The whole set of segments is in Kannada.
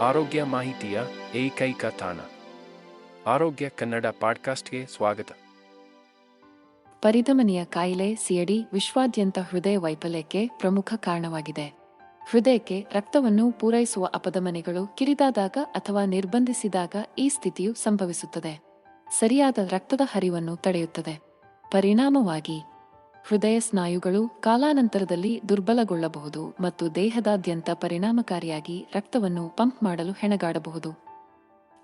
ಆರೋಗ್ಯ ಮಾಹಿತಿಯ ಏಕೈಕ ತಾಣ. ಆರೋಗ್ಯ ಕನ್ನಡ ಪಾಡ್ಕಾಸ್ಟ್ಗೆ ಸ್ವಾಗತ. ಪರಿಧಮನಿಯ ಕಾಯಿಲೆ, ಸಿಯಡಿ ವಿಶ್ವಾದ್ಯಂತ ಹೃದಯ ವೈಫಲ್ಯಕ್ಕೆ ಪ್ರಮುಖ ಕಾರಣವಾಗಿದೆ. ಹೃದಯಕ್ಕೆ ರಕ್ತವನ್ನು ಪೂರೈಸುವ ಅಪಧಮನಿಗಳು ಕಿರಿದಾದಾಗ ಅಥವಾ ನಿರ್ಬಂಧಿಸಿದಾಗ ಈ ಸ್ಥಿತಿಯು ಸಂಭವಿಸುತ್ತದೆ. ಸರಿಯಾದ ರಕ್ತದ ಹರಿವನ್ನು ತಡೆಯುತ್ತದೆ. ಪರಿಣಾಮವಾಗಿ ಹೃದಯ ಸ್ನಾಯುಗಳು ಕಾಲಾನಂತರದಲ್ಲಿ ದುರ್ಬಲಗೊಳ್ಳಬಹುದು ಮತ್ತು ದೇಹದಾದ್ಯಂತ ಪರಿಣಾಮಕಾರಿಯಾಗಿ ರಕ್ತವನ್ನು ಪಂಪ್ ಮಾಡಲು ಹೆಣಗಾಡಬಹುದು.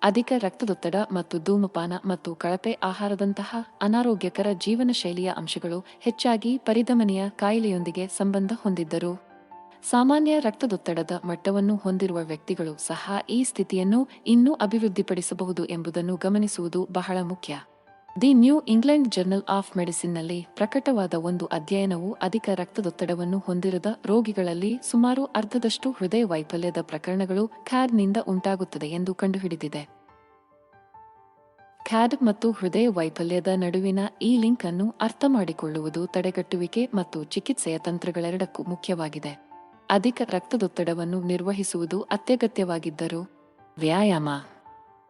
ಅಧಿಕ ರಕ್ತದೊತ್ತಡ ಮತ್ತು ಧೂಮಪಾನ ಮತ್ತು ಕಳಪೆ ಆಹಾರದಂತಹ ಅನಾರೋಗ್ಯಕರ ಜೀವನ ಶೈಲಿಯ ಅಂಶಗಳು ಹೆಚ್ಚಾಗಿ ಪರಿಧಮನೆಯ ಕಾಯಿಲೆಯೊಂದಿಗೆ ಸಂಬಂಧ ಹೊಂದಿದ್ದರು. ಸಾಮಾನ್ಯ ರಕ್ತದೊತ್ತಡದ ಮಟ್ಟವನ್ನು ಹೊಂದಿರುವ ವ್ಯಕ್ತಿಗಳು ಸಹ ಈ ಸ್ಥಿತಿಯನ್ನು ಇನ್ನೂ ಅಭಿವೃದ್ಧಿಪಡಿಸಬಹುದು ಎಂಬುದನ್ನು ಗಮನಿಸುವುದು ಬಹಳ ಮುಖ್ಯ. The New England Journal of ಮೆಡಿಸಿನ್ನಲ್ಲಿ ಪ್ರಕಟವಾದ ಒಂದು ಅಧ್ಯಯನವು ಅಧಿಕ ರಕ್ತದೊತ್ತಡವನ್ನು ಹೊಂದಿರದ ರೋಗಿಗಳಲ್ಲಿ ಸುಮಾರು ಅರ್ಧದಷ್ಟು ಹೃದಯ ವೈಫಲ್ಯದ ಪ್ರಕರಣಗಳು ಖ್ಯಾಡ್ನಿಂದ ಉಂಟಾಗುತ್ತದೆ ಎಂದು ಕಂಡುಹಿಡಿದಿದೆ. ಕ್ಯಾಡ್ ಮತ್ತು ಹೃದಯ ವೈಫಲ್ಯದ ನಡುವಿನ ಈ ಲಿಂಕ್ ಅನ್ನು ಅರ್ಥ ಮಾಡಿಕೊಳ್ಳುವುದು ತಡೆಗಟ್ಟುವಿಕೆ ಮತ್ತು ಚಿಕಿತ್ಸೆಯ ತಂತ್ರಗಳೆರಡಕ್ಕೂ ಮುಖ್ಯವಾಗಿದೆ. ಅಧಿಕ ರಕ್ತದೊತ್ತಡವನ್ನು ನಿರ್ವಹಿಸುವುದು ಅತ್ಯಗತ್ಯವಾಗಿದ್ದರೂ ವ್ಯಾಯಾಮ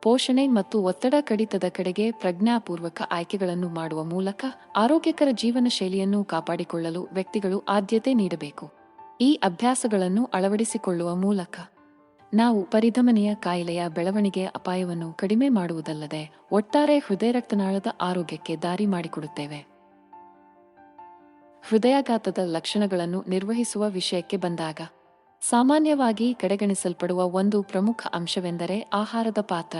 ಪೋಷಣೆ ಮತ್ತು ಒತ್ತಡ ಕಡಿತದ ಕಡೆಗೆ ಪ್ರಜ್ಞಾಪೂರ್ವಕ ಆಯ್ಕೆಗಳನ್ನು ಮಾಡುವ ಮೂಲಕ ಆರೋಗ್ಯಕರ ಜೀವನ ಶೈಲಿಯನ್ನು ಕಾಪಾಡಿಕೊಳ್ಳಲು ವ್ಯಕ್ತಿಗಳು ಆದ್ಯತೆ ನೀಡಬೇಕು. ಈ ಅಭ್ಯಾಸಗಳನ್ನು ಅಳವಡಿಸಿಕೊಳ್ಳುವ ಮೂಲಕ ನಾವು ಪರಿಧಮನಿಯ ಕಾಯಿಲೆಯ ಬೆಳವಣಿಗೆಯ ಅಪಾಯವನ್ನು ಕಡಿಮೆ ಮಾಡುವುದಲ್ಲದೆ ಒಟ್ಟಾರೆ ಹೃದಯ ರಕ್ತನಾಳದ ಆರೋಗ್ಯಕ್ಕೆ ದಾರಿ ಮಾಡಿಕೊಡುತ್ತೇವೆ. ಹೃದಯಾಘಾತದ ಲಕ್ಷಣಗಳನ್ನು ನಿರ್ವಹಿಸುವ ವಿಷಯಕ್ಕೆ ಬಂದಾಗ ಸಾಮಾನ್ಯವಾಗಿ ಕಡೆಗಣಿಸಲ್ಪಡುವ ಒಂದು ಪ್ರಮುಖ ಅಂಶವೆಂದರೆ ಆಹಾರದ ಪಾತ್ರ.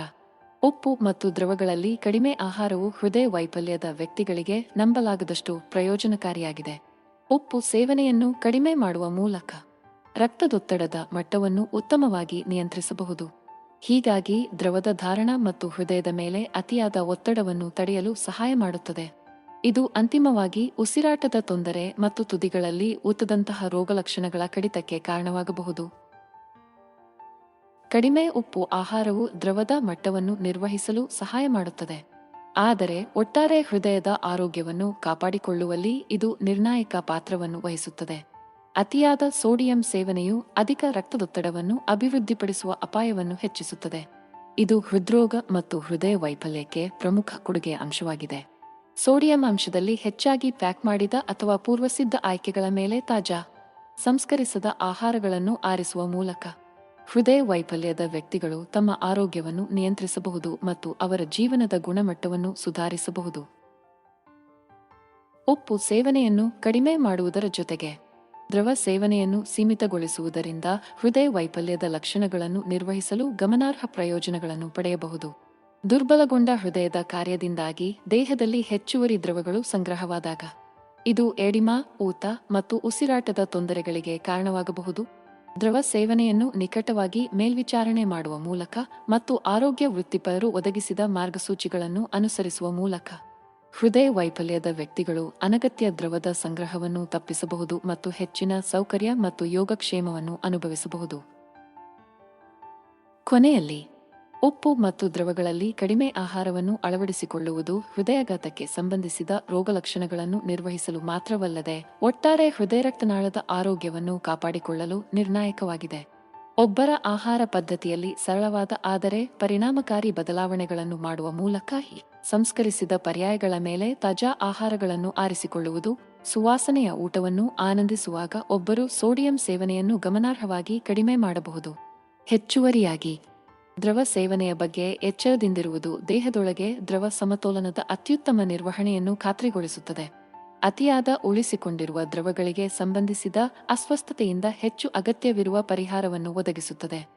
ಉಪ್ಪು ಮತ್ತು ದ್ರವಗಳಲ್ಲಿ ಕಡಿಮೆ ಆಹಾರವು ಹೃದಯ ವೈಫಲ್ಯದ ವ್ಯಕ್ತಿಗಳಿಗೆ ನಂಬಲಾಗದಷ್ಟು ಪ್ರಯೋಜನಕಾರಿಯಾಗಿದೆ. ಉಪ್ಪು ಸೇವನೆಯನ್ನು ಕಡಿಮೆ ಮಾಡುವ ಮೂಲಕ ರಕ್ತದೊತ್ತಡದ ಮಟ್ಟವನ್ನು ಉತ್ತಮವಾಗಿ ನಿಯಂತ್ರಿಸಬಹುದು. ಹೀಗಾಗಿ ದ್ರವದ ಧಾರಣ ಮತ್ತು ಹೃದಯದ ಮೇಲೆ ಅತಿಯಾದ ಒತ್ತಡವನ್ನು ತಡೆಯಲು ಸಹಾಯ ಮಾಡುತ್ತದೆ. ಇದು ಅಂತಿಮವಾಗಿ ಉಸಿರಾಟದ ತೊಂದರೆ ಮತ್ತು ತುದಿಗಳಲ್ಲಿ ಊತದಂತಹ ರೋಗಲಕ್ಷಣಗಳ ಕಡಿತಕ್ಕೆ ಕಾರಣವಾಗಬಹುದು. ಕಡಿಮೆ ಉಪ್ಪು ಆಹಾರವು ದ್ರವದ ಮಟ್ಟವನ್ನು ನಿರ್ವಹಿಸಲು ಸಹಾಯ ಮಾಡುತ್ತದೆ. ಆದರೆ ಒಟ್ಟಾರೆ ಹೃದಯದ ಆರೋಗ್ಯವನ್ನು ಕಾಪಾಡಿಕೊಳ್ಳುವಲ್ಲಿ ಇದು ನಿರ್ಣಾಯಕ ಪಾತ್ರವನ್ನು ವಹಿಸುತ್ತದೆ. ಅತಿಯಾದ ಸೋಡಿಯಂ ಸೇವನೆಯು ಅಧಿಕ ರಕ್ತದೊತ್ತಡವನ್ನು ಅಭಿವೃದ್ಧಿಪಡಿಸುವ ಅಪಾಯವನ್ನು ಹೆಚ್ಚಿಸುತ್ತದೆ. ಇದು ಹೃದ್ರೋಗ ಮತ್ತು ಹೃದಯ ವೈಫಲ್ಯಕ್ಕೆ ಪ್ರಮುಖ ಕೊಡುಗೆ ಅಂಶವಾಗಿದೆ. ಸೋಡಿಯಂ ಅಂಶದಲ್ಲಿ ಹೆಚ್ಚಾಗಿ ಪ್ಯಾಕ್ ಮಾಡಿದ ಅಥವಾ ಪೂರ್ವಸಿದ್ಧ ಆಯ್ಕೆಗಳ ಮೇಲೆ ತಾಜಾ, ಸಂಸ್ಕರಿಸದ ಆಹಾರಗಳನ್ನು ಆರಿಸುವ ಮೂಲಕ ಹೃದಯ ವೈಫಲ್ಯದ ವ್ಯಕ್ತಿಗಳು ತಮ್ಮ ಆರೋಗ್ಯವನ್ನು ನಿಯಂತ್ರಿಸಬಹುದು ಮತ್ತು ಅವರ ಜೀವನದ ಗುಣಮಟ್ಟವನ್ನು ಸುಧಾರಿಸಬಹುದು. ಉಪ್ಪು ಸೇವನೆಯನ್ನು ಕಡಿಮೆ ಮಾಡುವುದರ ಜೊತೆಗೆ, ದ್ರವ ಸೇವನೆಯನ್ನು ಸೀಮಿತಗೊಳಿಸುವುದರಿಂದ ಹೃದಯ ವೈಫಲ್ಯದ ಲಕ್ಷಣಗಳನ್ನು ನಿರ್ವಹಿಸಲು ಗಮನಾರ್ಹ ಪ್ರಯೋಜನಗಳನ್ನು ಪಡೆಯಬಹುದು. ದುರ್ಬಲಗೊಂಡ ಹೃದಯದ ಕಾರ್ಯದಿಂದಾಗಿ ದೇಹದಲ್ಲಿ ಹೆಚ್ಚುವರಿ ದ್ರವಗಳು ಸಂಗ್ರಹವಾದಾಗ, ಇದು ಎಡಿಮಾ, ಊತ ಮತ್ತು ಉಸಿರಾಟದ ತೊಂದರೆಗಳಿಗೆ ಕಾರಣವಾಗಬಹುದು. ದ್ರವ ಸೇವನೆಯನ್ನು ನಿಕಟವಾಗಿ ಮೇಲ್ವಿಚಾರಣೆ ಮಾಡುವ ಮೂಲಕ ಮತ್ತು ಆರೋಗ್ಯ ವೃತ್ತಿಪರರು ಒದಗಿಸಿದ ಮಾರ್ಗಸೂಚಿಗಳನ್ನು ಅನುಸರಿಸುವ ಮೂಲಕ ಹೃದಯ ವೈಫಲ್ಯದ ವ್ಯಕ್ತಿಗಳು ಅನಗತ್ಯ ದ್ರವದ ಸಂಗ್ರಹವನ್ನು ತಪ್ಪಿಸಬಹುದು ಮತ್ತು ಹೆಚ್ಚಿನ ಸೌಕರ್ಯ ಮತ್ತು ಯೋಗಕ್ಷೇಮವನ್ನು ಅನುಭವಿಸಬಹುದು. ಕೊನೆಯಲ್ಲಿ ಉಪ್ಪು ಮತ್ತು ದ್ರವಗಳಲ್ಲಿ ಕಡಿಮೆ ಆಹಾರವನ್ನು ಅಳವಡಿಸಿಕೊಳ್ಳುವುದು ಹೃದಯಾಘಾತಕ್ಕೆ ಸಂಬಂಧಿಸಿದ ರೋಗಲಕ್ಷಣಗಳನ್ನು ನಿರ್ವಹಿಸಲು ಮಾತ್ರವಲ್ಲದೆ ಒಟ್ಟಾರೆ ಹೃದಯ ರಕ್ತನಾಳದ ಆರೋಗ್ಯವನ್ನು ಕಾಪಾಡಿಕೊಳ್ಳಲು ನಿರ್ಣಾಯಕವಾಗಿದೆ. ಒಬ್ಬರ ಆಹಾರ ಪದ್ಧತಿಯಲ್ಲಿ ಸರಳವಾದ ಆದರೆ ಪರಿಣಾಮಕಾರಿ ಬದಲಾವಣೆಗಳನ್ನು ಮಾಡುವ ಮೂಲಕ ಸಂಸ್ಕರಿಸಿದ ಪರ್ಯಾಯಗಳ ಮೇಲೆ ತಾಜಾ ಆಹಾರಗಳನ್ನು ಆರಿಸಿಕೊಳ್ಳುವುದು, ಸುವಾಸನೆಯ ಊಟವನ್ನು ಆನಂದಿಸುವಾಗ ಒಬ್ಬರು ಸೋಡಿಯಂ ಸೇವನೆಯನ್ನು ಗಮನಾರ್ಹವಾಗಿ ಕಡಿಮೆ ಮಾಡಬಹುದು. ಹೆಚ್ಚುವರಿಯಾಗಿ ದ್ರವ ಸೇವನೆಯ ಬಗ್ಗೆ ಎಚ್ಚರದಿಂದಿರುವುದು ದೇಹದೊಳಗೆ ದ್ರವ ಸಮತೋಲನದ ಅತ್ಯುತ್ತಮ ನಿರ್ವಹಣೆಯನ್ನು ಖಾತ್ರಿಗೊಳಿಸುತ್ತದೆ. ಅತಿಯಾದ ಉಳಿಸಿಕೊಂಡಿರುವ ದ್ರವಗಳಿಗೆ ಸಂಬಂಧಿಸಿದ ಅಸ್ವಸ್ಥತೆಯಿಂದ ಹೆಚ್ಚು ಅಗತ್ಯವಿರುವ ಪರಿಹಾರವನ್ನು ಒದಗಿಸುತ್ತದೆ.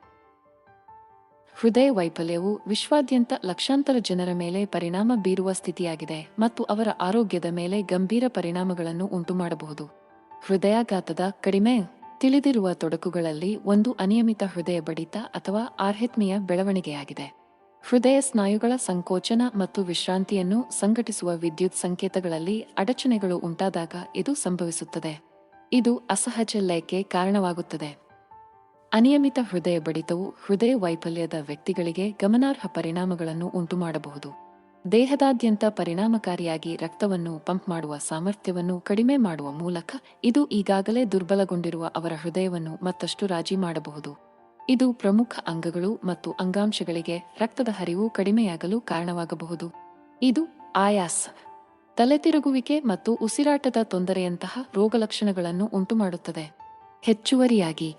ಹೃದಯ ವೈಫಲ್ಯವು ವಿಶ್ವಾದ್ಯಂತ ಲಕ್ಷಾಂತರ ಜನರ ಮೇಲೆ ಪರಿಣಾಮ ಬೀರುವ ಸ್ಥಿತಿಯಾಗಿದೆ ಮತ್ತು ಅವರ ಆರೋಗ್ಯದ ಮೇಲೆ ಗಂಭೀರ ಪರಿಣಾಮಗಳನ್ನು ಉಂಟುಮಾಡಬಹುದು. ಹೃದಯಾಘಾತದ ಕಡಿಮೆ ತಿಳಿದಿರುವ ತೊಡಕುಗಳಲ್ಲಿ ಒಂದು ಅನಿಯಮಿತ ಹೃದಯ ಬಡಿತ ಅಥವಾ ಆರ್ಹೆತ್ಮೆಯ ಬೆಳವಣಿಗೆಯಾಗಿದೆ. ಹೃದಯ ಸ್ನಾಯುಗಳ ಸಂಕೋಚನ ಮತ್ತು ವಿಶ್ರಾಂತಿಯನ್ನು ಸಂಘಟಿಸುವ ವಿದ್ಯುತ್ ಸಂಕೇತಗಳಲ್ಲಿ ಅಡಚಣೆಗಳು ಉಂಟಾದಾಗ ಇದು ಸಂಭವಿಸುತ್ತದೆ. ಇದು ಅಸಹಜ ಲಯಕ್ಕೆ ಕಾರಣವಾಗುತ್ತದೆ. ಅನಿಯಮಿತ ಹೃದಯ ಬಡಿತವು ಹೃದಯ ವೈಫಲ್ಯದ ವ್ಯಕ್ತಿಗಳಿಗೆ ಗಮನಾರ್ಹ ಪರಿಣಾಮಗಳನ್ನು ಉಂಟುಮಾಡಬಹುದು. ದೇಹದಾದ್ಯಂತ ಪರಿಣಾಮಕಾರಿಯಾಗಿ ರಕ್ತವನ್ನು ಪಂಪ್ ಮಾಡುವ ಸಾಮರ್ಥ್ಯವನ್ನು ಕಡಿಮೆ ಮಾಡುವ ಮೂಲಕ ಇದು ಈಗಾಗಲೇ ದುರ್ಬಲಗೊಂಡಿರುವ ಅವರ ಹೃದಯವನ್ನು ಮತ್ತಷ್ಟು ರಾಜಿ ಮಾಡಬಹುದು. ಇದು ಪ್ರಮುಖ ಅಂಗಗಳು ಮತ್ತು ಅಂಗಾಂಶಗಳಿಗೆ ರಕ್ತದ ಹರಿವು ಕಡಿಮೆಯಾಗಲು ಕಾರಣವಾಗಬಹುದು. ಇದು ಆಯಾಸ, ತಲೆತಿರುಗುವಿಕೆ ಮತ್ತು ಉಸಿರಾಟದ ತೊಂದರೆಯಂತಹ ರೋಗಲಕ್ಷಣಗಳನ್ನು ಉಂಟುಮಾಡುತ್ತದೆ. ಹೆಚ್ಚುವರಿಯಾಗಿ,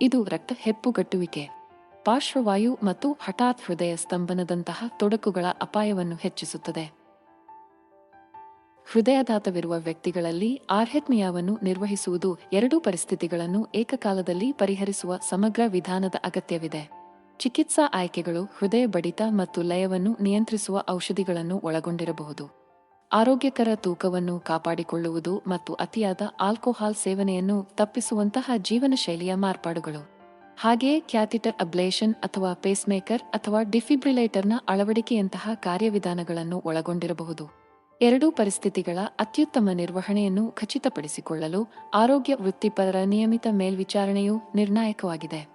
ಇದು ರಕ್ತ ಹೆಪ್ಪುಗಟ್ಟುವಿಕೆ. ಪಾರ್ಶ್ವವಾಯು ಮತ್ತು ಹಠಾತ್ ಹೃದಯ ಸ್ತಂಭನದಂತಹ ತೊಡಕುಗಳ ಅಪಾಯವನ್ನು ಹೆಚ್ಚಿಸುತ್ತದೆ. ಹೃದಯಾಘಾತವಿರುವ ವ್ಯಕ್ತಿಗಳಲ್ಲಿ ಆರ್ಹೆತ್ಮಿಯಾವನ್ನು ನಿರ್ವಹಿಸುವುದು ಎರಡೂ ಪರಿಸ್ಥಿತಿಗಳನ್ನು ಏಕಕಾಲದಲ್ಲಿ ಪರಿಹರಿಸುವ ಸಮಗ್ರ ವಿಧಾನದ ಅಗತ್ಯವಿದೆ. ಚಿಕಿತ್ಸಾ ಆಯ್ಕೆಗಳು ಹೃದಯ ಬಡಿತ ಮತ್ತು ಲಯವನ್ನು ನಿಯಂತ್ರಿಸುವ ಔಷಧಿಗಳನ್ನು ಒಳಗೊಂಡಿರಬಹುದು. ಆರೋಗ್ಯಕರ ತೂಕವನ್ನು ಕಾಪಾಡಿಕೊಳ್ಳುವುದು ಮತ್ತು ಅತಿಯಾದ ಆಲ್ಕೋಹಾಲ್ ಸೇವನೆಯನ್ನು ತಪ್ಪಿಸುವಂತಹ ಜೀವನಶೈಲಿಯ ಮಾರ್ಪಾಡುಗಳು. ಹಾಗೆಯೇ ಕ್ಯಾಥಿಟರ್ ಅಬ್ಲೇಷನ್ ಅಥವಾ ಪೇಸ್ಮೇಕರ್ ಅಥವಾ ಡಿಫಿಬ್ರಿಲೇಟರ್ನ ಅಳವಡಿಕೆಯಂತಹ ಕಾರ್ಯವಿಧಾನಗಳನ್ನು ಒಳಗೊಂಡಿರಬಹುದು. ಎರಡೂ ಪರಿಸ್ಥಿತಿಗಳ ಅತ್ಯುತ್ತಮ ನಿರ್ವಹಣೆಯನ್ನು ಖಚಿತಪಡಿಸಿಕೊಳ್ಳಲು ಆರೋಗ್ಯ ವೃತ್ತಿಪರರ ನಿಯಮಿತ ಮೇಲ್ವಿಚಾರಣೆಯು ನಿರ್ಣಾಯಕವಾಗಿದೆ.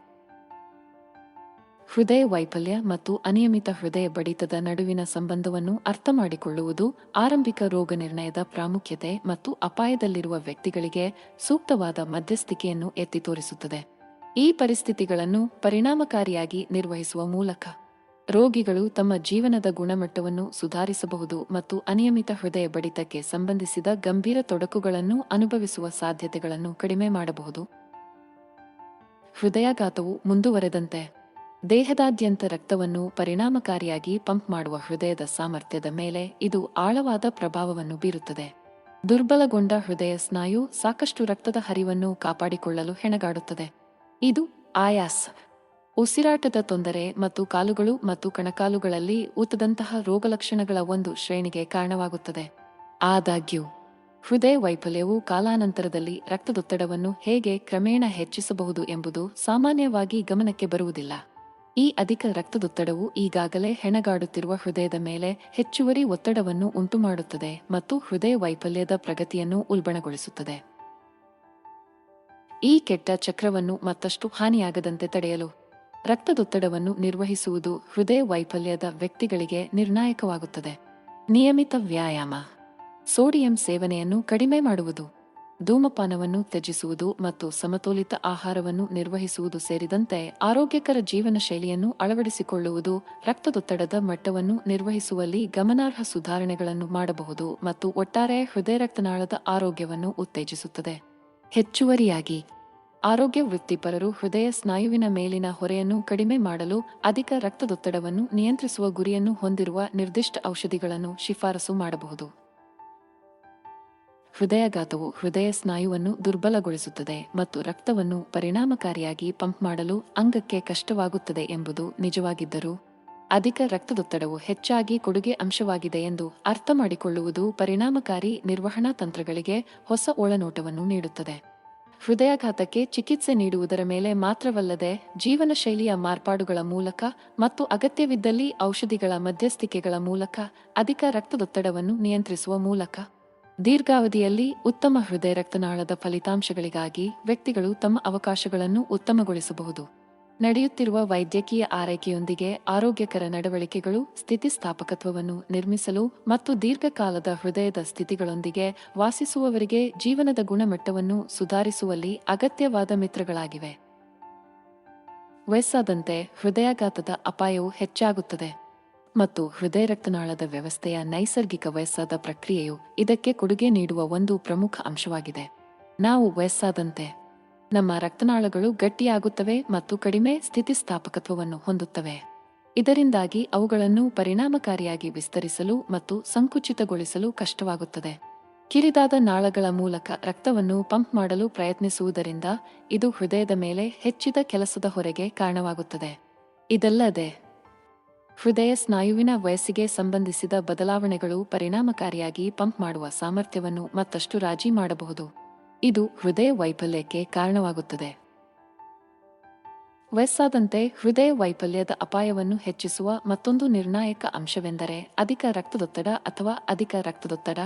ಹೃದಯ ವೈಫಲ್ಯ ಮತ್ತು ಅನಿಯಮಿತ ಹೃದಯ ಬಡಿತದ ನಡುವಿನ ಸಂಬಂಧವನ್ನು ಅರ್ಥಮಾಡಿಕೊಳ್ಳುವುದು ಆರಂಭಿಕ ರೋಗ ನಿರ್ಣಯದ ಪ್ರಾಮುಖ್ಯತೆ ಮತ್ತು ಅಪಾಯದಲ್ಲಿರುವ ವ್ಯಕ್ತಿಗಳಿಗೆ ಸೂಕ್ತವಾದ ಮಧ್ಯಸ್ಥಿಕೆಯನ್ನು ಎತ್ತಿ ತೋರಿಸುತ್ತದೆ. ಈ ಪರಿಸ್ಥಿತಿಗಳನ್ನು ಪರಿಣಾಮಕಾರಿಯಾಗಿ ನಿರ್ವಹಿಸುವ ಮೂಲಕ ರೋಗಿಗಳು ತಮ್ಮ ಜೀವನದ ಗುಣಮಟ್ಟವನ್ನು ಸುಧಾರಿಸಬಹುದು ಮತ್ತು ಅನಿಯಮಿತ ಹೃದಯ ಬಡಿತಕ್ಕೆ ಸಂಬಂಧಿಸಿದ ಗಂಭೀರ ತೊಡಕುಗಳನ್ನು ಅನುಭವಿಸುವ ಸಾಧ್ಯತೆಗಳನ್ನು ಕಡಿಮೆ ಮಾಡಬಹುದು. ಹೃದಯಾಘಾತವು ಮುಂದುವರೆದಂತೆ ದೇಹದಾದ್ಯಂತ ರಕ್ತವನ್ನು ಪರಿಣಾಮಕಾರಿಯಾಗಿ ಪಂಪ್ ಮಾಡುವ ಹೃದಯದ ಸಾಮರ್ಥ್ಯದ ಮೇಲೆ ಇದು ಆಳವಾದ ಪ್ರಭಾವವನ್ನು ಬೀರುತ್ತದೆ. ದುರ್ಬಲಗೊಂಡ ಹೃದಯ ಸ್ನಾಯು ಸಾಕಷ್ಟು ರಕ್ತದ ಹರಿವನ್ನು ಕಾಪಾಡಿಕೊಳ್ಳಲು ಹೆಣಗಾಡುತ್ತದೆ. ಇದು ಆಯಾಸ. ಉಸಿರಾಟದ ತೊಂದರೆ ಮತ್ತು ಕಾಲುಗಳು ಮತ್ತು ಕಣಕಾಲುಗಳಲ್ಲಿ ಊತದಂತಹ ರೋಗಲಕ್ಷಣಗಳ ಒಂದು ಶ್ರೇಣಿಗೆ ಕಾರಣವಾಗುತ್ತದೆ. ಆದಾಗ್ಯೂ, ಹೃದಯ ವೈಫಲ್ಯವು ಕಾಲಾನಂತರದಲ್ಲಿ ರಕ್ತದೊತ್ತಡವನ್ನು ಹೇಗೆ ಕ್ರಮೇಣ ಹೆಚ್ಚಿಸಬಹುದು ಎಂಬುದು ಸಾಮಾನ್ಯವಾಗಿ ಗಮನಕ್ಕೆ ಬರುವುದಿಲ್ಲ. ಈ ಅಧಿಕ ರಕ್ತದೊತ್ತಡವು ಈಗಾಗಲೇ ಹೆಣಗಾಡುತ್ತಿರುವ ಹೃದಯದ ಮೇಲೆ ಹೆಚ್ಚುವರಿ ಒತ್ತಡವನ್ನು ಉಂಟುಮಾಡುತ್ತದೆ ಮತ್ತು ಹೃದಯ ವೈಫಲ್ಯದ ಪ್ರಗತಿಯನ್ನು ಉಲ್ಬಣಗೊಳಿಸುತ್ತದೆ. ಈ ಕೆಟ್ಟ ಚಕ್ರವನ್ನು ಮತ್ತಷ್ಟು ಹಾನಿಯಾಗದಂತೆ ತಡೆಯಲು ರಕ್ತದೊತ್ತಡವನ್ನು ನಿರ್ವಹಿಸುವುದು ಹೃದಯ ವೈಫಲ್ಯದ ವ್ಯಕ್ತಿಗಳಿಗೆ ನಿರ್ಣಾಯಕವಾಗುತ್ತದೆ. ನಿಯಮಿತ ವ್ಯಾಯಾಮ. ಸೋಡಿಯಂ ಸೇವನೆಯನ್ನು ಕಡಿಮೆ ಮಾಡುವುದು. ಧೂಮಪಾನವನ್ನು ತ್ಯಜಿಸುವುದು ಮತ್ತು ಸಮತೋಲಿತ ಆಹಾರವನ್ನು ನಿರ್ವಹಿಸುವುದು ಸೇರಿದಂತೆ ಆರೋಗ್ಯಕರ ಜೀವನ ಶೈಲಿಯನ್ನು ಅಳವಡಿಸಿಕೊಳ್ಳುವುದು ರಕ್ತದೊತ್ತಡದ ಮಟ್ಟವನ್ನು ನಿರ್ವಹಿಸುವಲ್ಲಿ ಗಮನಾರ್ಹ ಸುಧಾರಣೆಗಳನ್ನು ಮಾಡಬಹುದು ಮತ್ತು ಒಟ್ಟಾರೆ ಹೃದಯ ರಕ್ತನಾಳದ ಆರೋಗ್ಯವನ್ನು ಉತ್ತೇಜಿಸುತ್ತದೆ. ಹೆಚ್ಚುವರಿಯಾಗಿ. ಆರೋಗ್ಯ ವೃತ್ತಿಪರರು ಹೃದಯ ಸ್ನಾಯುವಿನ ಮೇಲಿನ ಹೊರೆಯನ್ನು ಕಡಿಮೆ ಮಾಡಲು ಅಧಿಕ ರಕ್ತದೊತ್ತಡವನ್ನು ನಿಯಂತ್ರಿಸುವ ಗುರಿಯನ್ನು ಹೊಂದಿರುವ ನಿರ್ದಿಷ್ಟ ಔಷಧಿಗಳನ್ನು ಶಿಫಾರಸು ಮಾಡಬಹುದು. ಹೃದಯಾಘಾತವು ಹೃದಯ ಸ್ನಾಯುವನ್ನು ದುರ್ಬಲಗೊಳಿಸುತ್ತದೆ ಮತ್ತು ರಕ್ತವನ್ನು ಪರಿಣಾಮಕಾರಿಯಾಗಿ ಪಂಪ್ ಮಾಡಲು ಅಂಗಕ್ಕೆ ಕಷ್ಟವಾಗುತ್ತದೆ ಎಂಬುದು ನಿಜವಾಗಿದ್ದರೂ ಅಧಿಕ ರಕ್ತದೊತ್ತಡವು ಹೆಚ್ಚಾಗಿ ಕೊಡುಗೆ ಅಂಶವಾಗಿದೆ ಎಂದು ಅರ್ಥ ಮಾಡಿಕೊಳ್ಳುವುದು ಪರಿಣಾಮಕಾರಿ ನಿರ್ವಹಣಾ ತಂತ್ರಗಳಿಗೆ ಹೊಸ ಒಳನೋಟವನ್ನು ನೀಡುತ್ತದೆ. ಹೃದಯಾಘಾತಕ್ಕೆ ಚಿಕಿತ್ಸೆ ನೀಡುವುದರ ಮೇಲೆ ಮಾತ್ರವಲ್ಲದೆ ಜೀವನ ಶೈಲಿಯ ಮಾರ್ಪಾಡುಗಳ ಮೂಲಕ ಮತ್ತು ಅಗತ್ಯವಿದ್ದಲ್ಲಿ ಔಷಧಿಗಳ ಮಧ್ಯಸ್ಥಿಕೆಗಳ ಮೂಲಕ ಅಧಿಕ ರಕ್ತದೊತ್ತಡವನ್ನು ನಿಯಂತ್ರಿಸುವ ಮೂಲಕ ದೀರ್ಘಾವಧಿಯಲ್ಲಿ ಉತ್ತಮ ಹೃದಯ ರಕ್ತನಾಳದ ಫಲಿತಾಂಶಗಳಿಗಾಗಿ ವ್ಯಕ್ತಿಗಳು ತಮ್ಮ ಅವಕಾಶಗಳನ್ನು ಉತ್ತಮಗೊಳಿಸಬಹುದು. ನಡೆಯುತ್ತಿರುವ ವೈದ್ಯಕೀಯ ಆರೈಕೆಯೊಂದಿಗೆ ಆರೋಗ್ಯಕರ ನಡವಳಿಕೆಗಳು, ಸ್ಥಿತಿಸ್ಥಾಪಕತ್ವವನ್ನು ನಿರ್ಮಿಸಲು ಮತ್ತು ದೀರ್ಘಕಾಲದ ಹೃದಯದ ಸ್ಥಿತಿಗಳೊಂದಿಗೆ ವಾಸಿಸುವವರಿಗೆ ಜೀವನದ ಗುಣಮಟ್ಟವನ್ನು ಸುಧಾರಿಸುವಲ್ಲಿ ಅಗತ್ಯವಾದ ಮಿತ್ರಗಳಾಗಿವೆ. ವಯಸ್ಸಾದಂತೆ ಹೃದಯಾಘಾತದ ಅಪಾಯವು ಹೆಚ್ಚಾಗುತ್ತದೆ ಮತ್ತು ಹೃದಯ ರಕ್ತನಾಳದ ವ್ಯವಸ್ಥೆಯ ನೈಸರ್ಗಿಕ ವಯಸ್ಸಾದ ಪ್ರಕ್ರಿಯೆಯು ಇದಕ್ಕೆ ಕೊಡುಗೆ ನೀಡುವ ಒಂದು ಪ್ರಮುಖ ಅಂಶವಾಗಿದೆ. ನಾವು ವಯಸ್ಸಾದಂತೆ ನಮ್ಮ ರಕ್ತನಾಳಗಳು ಗಟ್ಟಿಯಾಗುತ್ತವೆ ಮತ್ತು ಕಡಿಮೆ ಸ್ಥಿತಿಸ್ಥಾಪಕತ್ವವನ್ನು ಹೊಂದುತ್ತವೆ. ಇದರಿಂದಾಗಿ ಅವುಗಳನ್ನು ಪರಿಣಾಮಕಾರಿಯಾಗಿ ವಿಸ್ತರಿಸಲು ಮತ್ತು ಸಂಕುಚಿತಗೊಳಿಸಲು ಕಷ್ಟವಾಗುತ್ತದೆ. ಕಿರಿದಾದ ನಾಳಗಳ ಮೂಲಕ ರಕ್ತವನ್ನು ಪಂಪ್ ಮಾಡಲು ಪ್ರಯತ್ನಿಸುವುದರಿಂದ ಇದು ಹೃದಯದ ಮೇಲೆ ಹೆಚ್ಚಿದ ಕೆಲಸದ ಹೊರೆಗೆ ಕಾರಣವಾಗುತ್ತದೆ. ಇದಲ್ಲದೆ, ಹೃದಯ ಸ್ನಾಯುವಿನ ವಯಸ್ಸಿಗೆ ಸಂಬಂಧಿಸಿದ ಬದಲಾವಣೆಗಳು ಪರಿಣಾಮಕಾರಿಯಾಗಿ ಪಂಪ್ ಮಾಡುವ ಸಾಮರ್ಥ್ಯವನ್ನು ಮತ್ತಷ್ಟು ರಾಜಿ ಮಾಡಬಹುದು. ಇದು ಹೃದಯ ವೈಫಲ್ಯಕ್ಕೆ ಕಾರಣವಾಗುತ್ತದೆ. ವಯಸ್ಸಾದಂತೆ ಹೃದಯ ವೈಫಲ್ಯದ ಅಪಾಯವನ್ನು ಹೆಚ್ಚಿಸುವ ಮತ್ತೊಂದು ನಿರ್ಣಾಯಕ ಅಂಶವೆಂದರೆ ಅಧಿಕ ರಕ್ತದೊತ್ತಡ ಅಥವಾ ಅಧಿಕ ರಕ್ತದೊತ್ತಡ.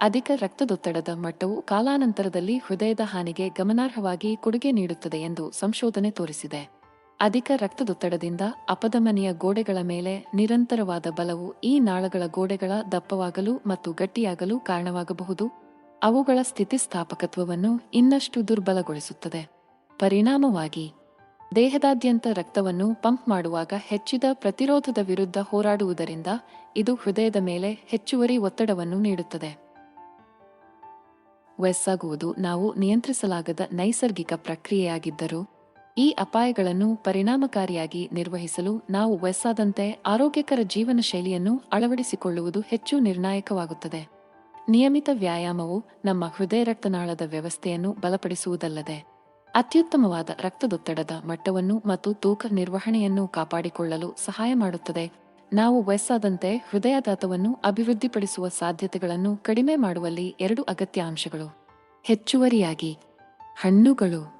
ಅಧಿಕ ರಕ್ತದೊತ್ತಡದ ಮಟ್ಟವು ಕಾಲಾನಂತರದಲ್ಲಿ ಹೃದಯದ ಹಾನಿಗೆ ಗಮನಾರ್ಹವಾಗಿ ಕೊಡುಗೆ ನೀಡುತ್ತದೆ ಎಂದು ಸಂಶೋಧನೆ ತೋರಿಸಿದೆ. ಅಧಿಕ ರಕ್ತದೊತ್ತಡದಿಂದ ಅಪಧಮನಿಯ ಗೋಡೆಗಳ ಮೇಲೆ ನಿರಂತರವಾದ ಬಲವು ಈ ನಾಳಗಳ ಗೋಡೆಗಳ ದಪ್ಪವಾಗಲು ಮತ್ತು ಗಟ್ಟಿಯಾಗಲು ಕಾರಣವಾಗಬಹುದು. ಅವುಗಳ ಸ್ಥಿತಿಸ್ಥಾಪಕತ್ವವನ್ನು ಇನ್ನಷ್ಟು ದುರ್ಬಲಗೊಳಿಸುತ್ತದೆ. ಪರಿಣಾಮವಾಗಿ, ದೇಹದಾದ್ಯಂತ ರಕ್ತವನ್ನು ಪಂಪ್ ಮಾಡುವಾಗ ಹೆಚ್ಚಿದ ಪ್ರತಿರೋಧದ ವಿರುದ್ಧ ಹೋರಾಡುವುದರಿಂದ ಇದು ಹೃದಯದ ಮೇಲೆ ಹೆಚ್ಚುವರಿ ಒತ್ತಡವನ್ನು ನೀಡುತ್ತದೆ. ವಯಸ್ಸಾಗುವುದು ನಾವು ನಿಯಂತ್ರಿಸಲಾಗದ ನೈಸರ್ಗಿಕ ಪ್ರಕ್ರಿಯೆಯಾಗಿದ್ದರೂ, ಈ ಅಪಾಯಗಳನ್ನು ಪರಿಣಾಮಕಾರಿಯಾಗಿ ನಿರ್ವಹಿಸಲು ನಾವು ವಯಸ್ಸಾದಂತೆ ಆರೋಗ್ಯಕರ ಜೀವನ ಶೈಲಿಯನ್ನು ಅಳವಡಿಸಿಕೊಳ್ಳುವುದು ಹೆಚ್ಚು ನಿರ್ಣಾಯಕವಾಗುತ್ತದೆ. ನಿಯಮಿತ ವ್ಯಾಯಾಮವು ನಮ್ಮ ಹೃದಯ ರಕ್ತನಾಳದ ವ್ಯವಸ್ಥೆಯನ್ನು ಬಲಪಡಿಸುವುದಲ್ಲದೆ, ಅತ್ಯುತ್ತಮವಾದ ರಕ್ತದೊತ್ತಡದ ಮಟ್ಟವನ್ನು ಮತ್ತು ತೂಕ ನಿರ್ವಹಣೆಯನ್ನು ಕಾಪಾಡಿಕೊಳ್ಳಲು ಸಹಾಯ ಮಾಡುತ್ತದೆ. ನಾವು ವಯಸ್ಸಾದಂತೆ ಹೃದಯಾಘಾತವನ್ನು ಅಭಿವೃದ್ಧಿಪಡಿಸುವ ಸಾಧ್ಯತೆಗಳನ್ನು ಕಡಿಮೆ ಮಾಡುವಲ್ಲಿ ಎರಡು ಅಗತ್ಯ ಅಂಶಗಳು. ಹೆಚ್ಚುವರಿಯಾಗಿ, ಹಣ್ಣುಗಳು,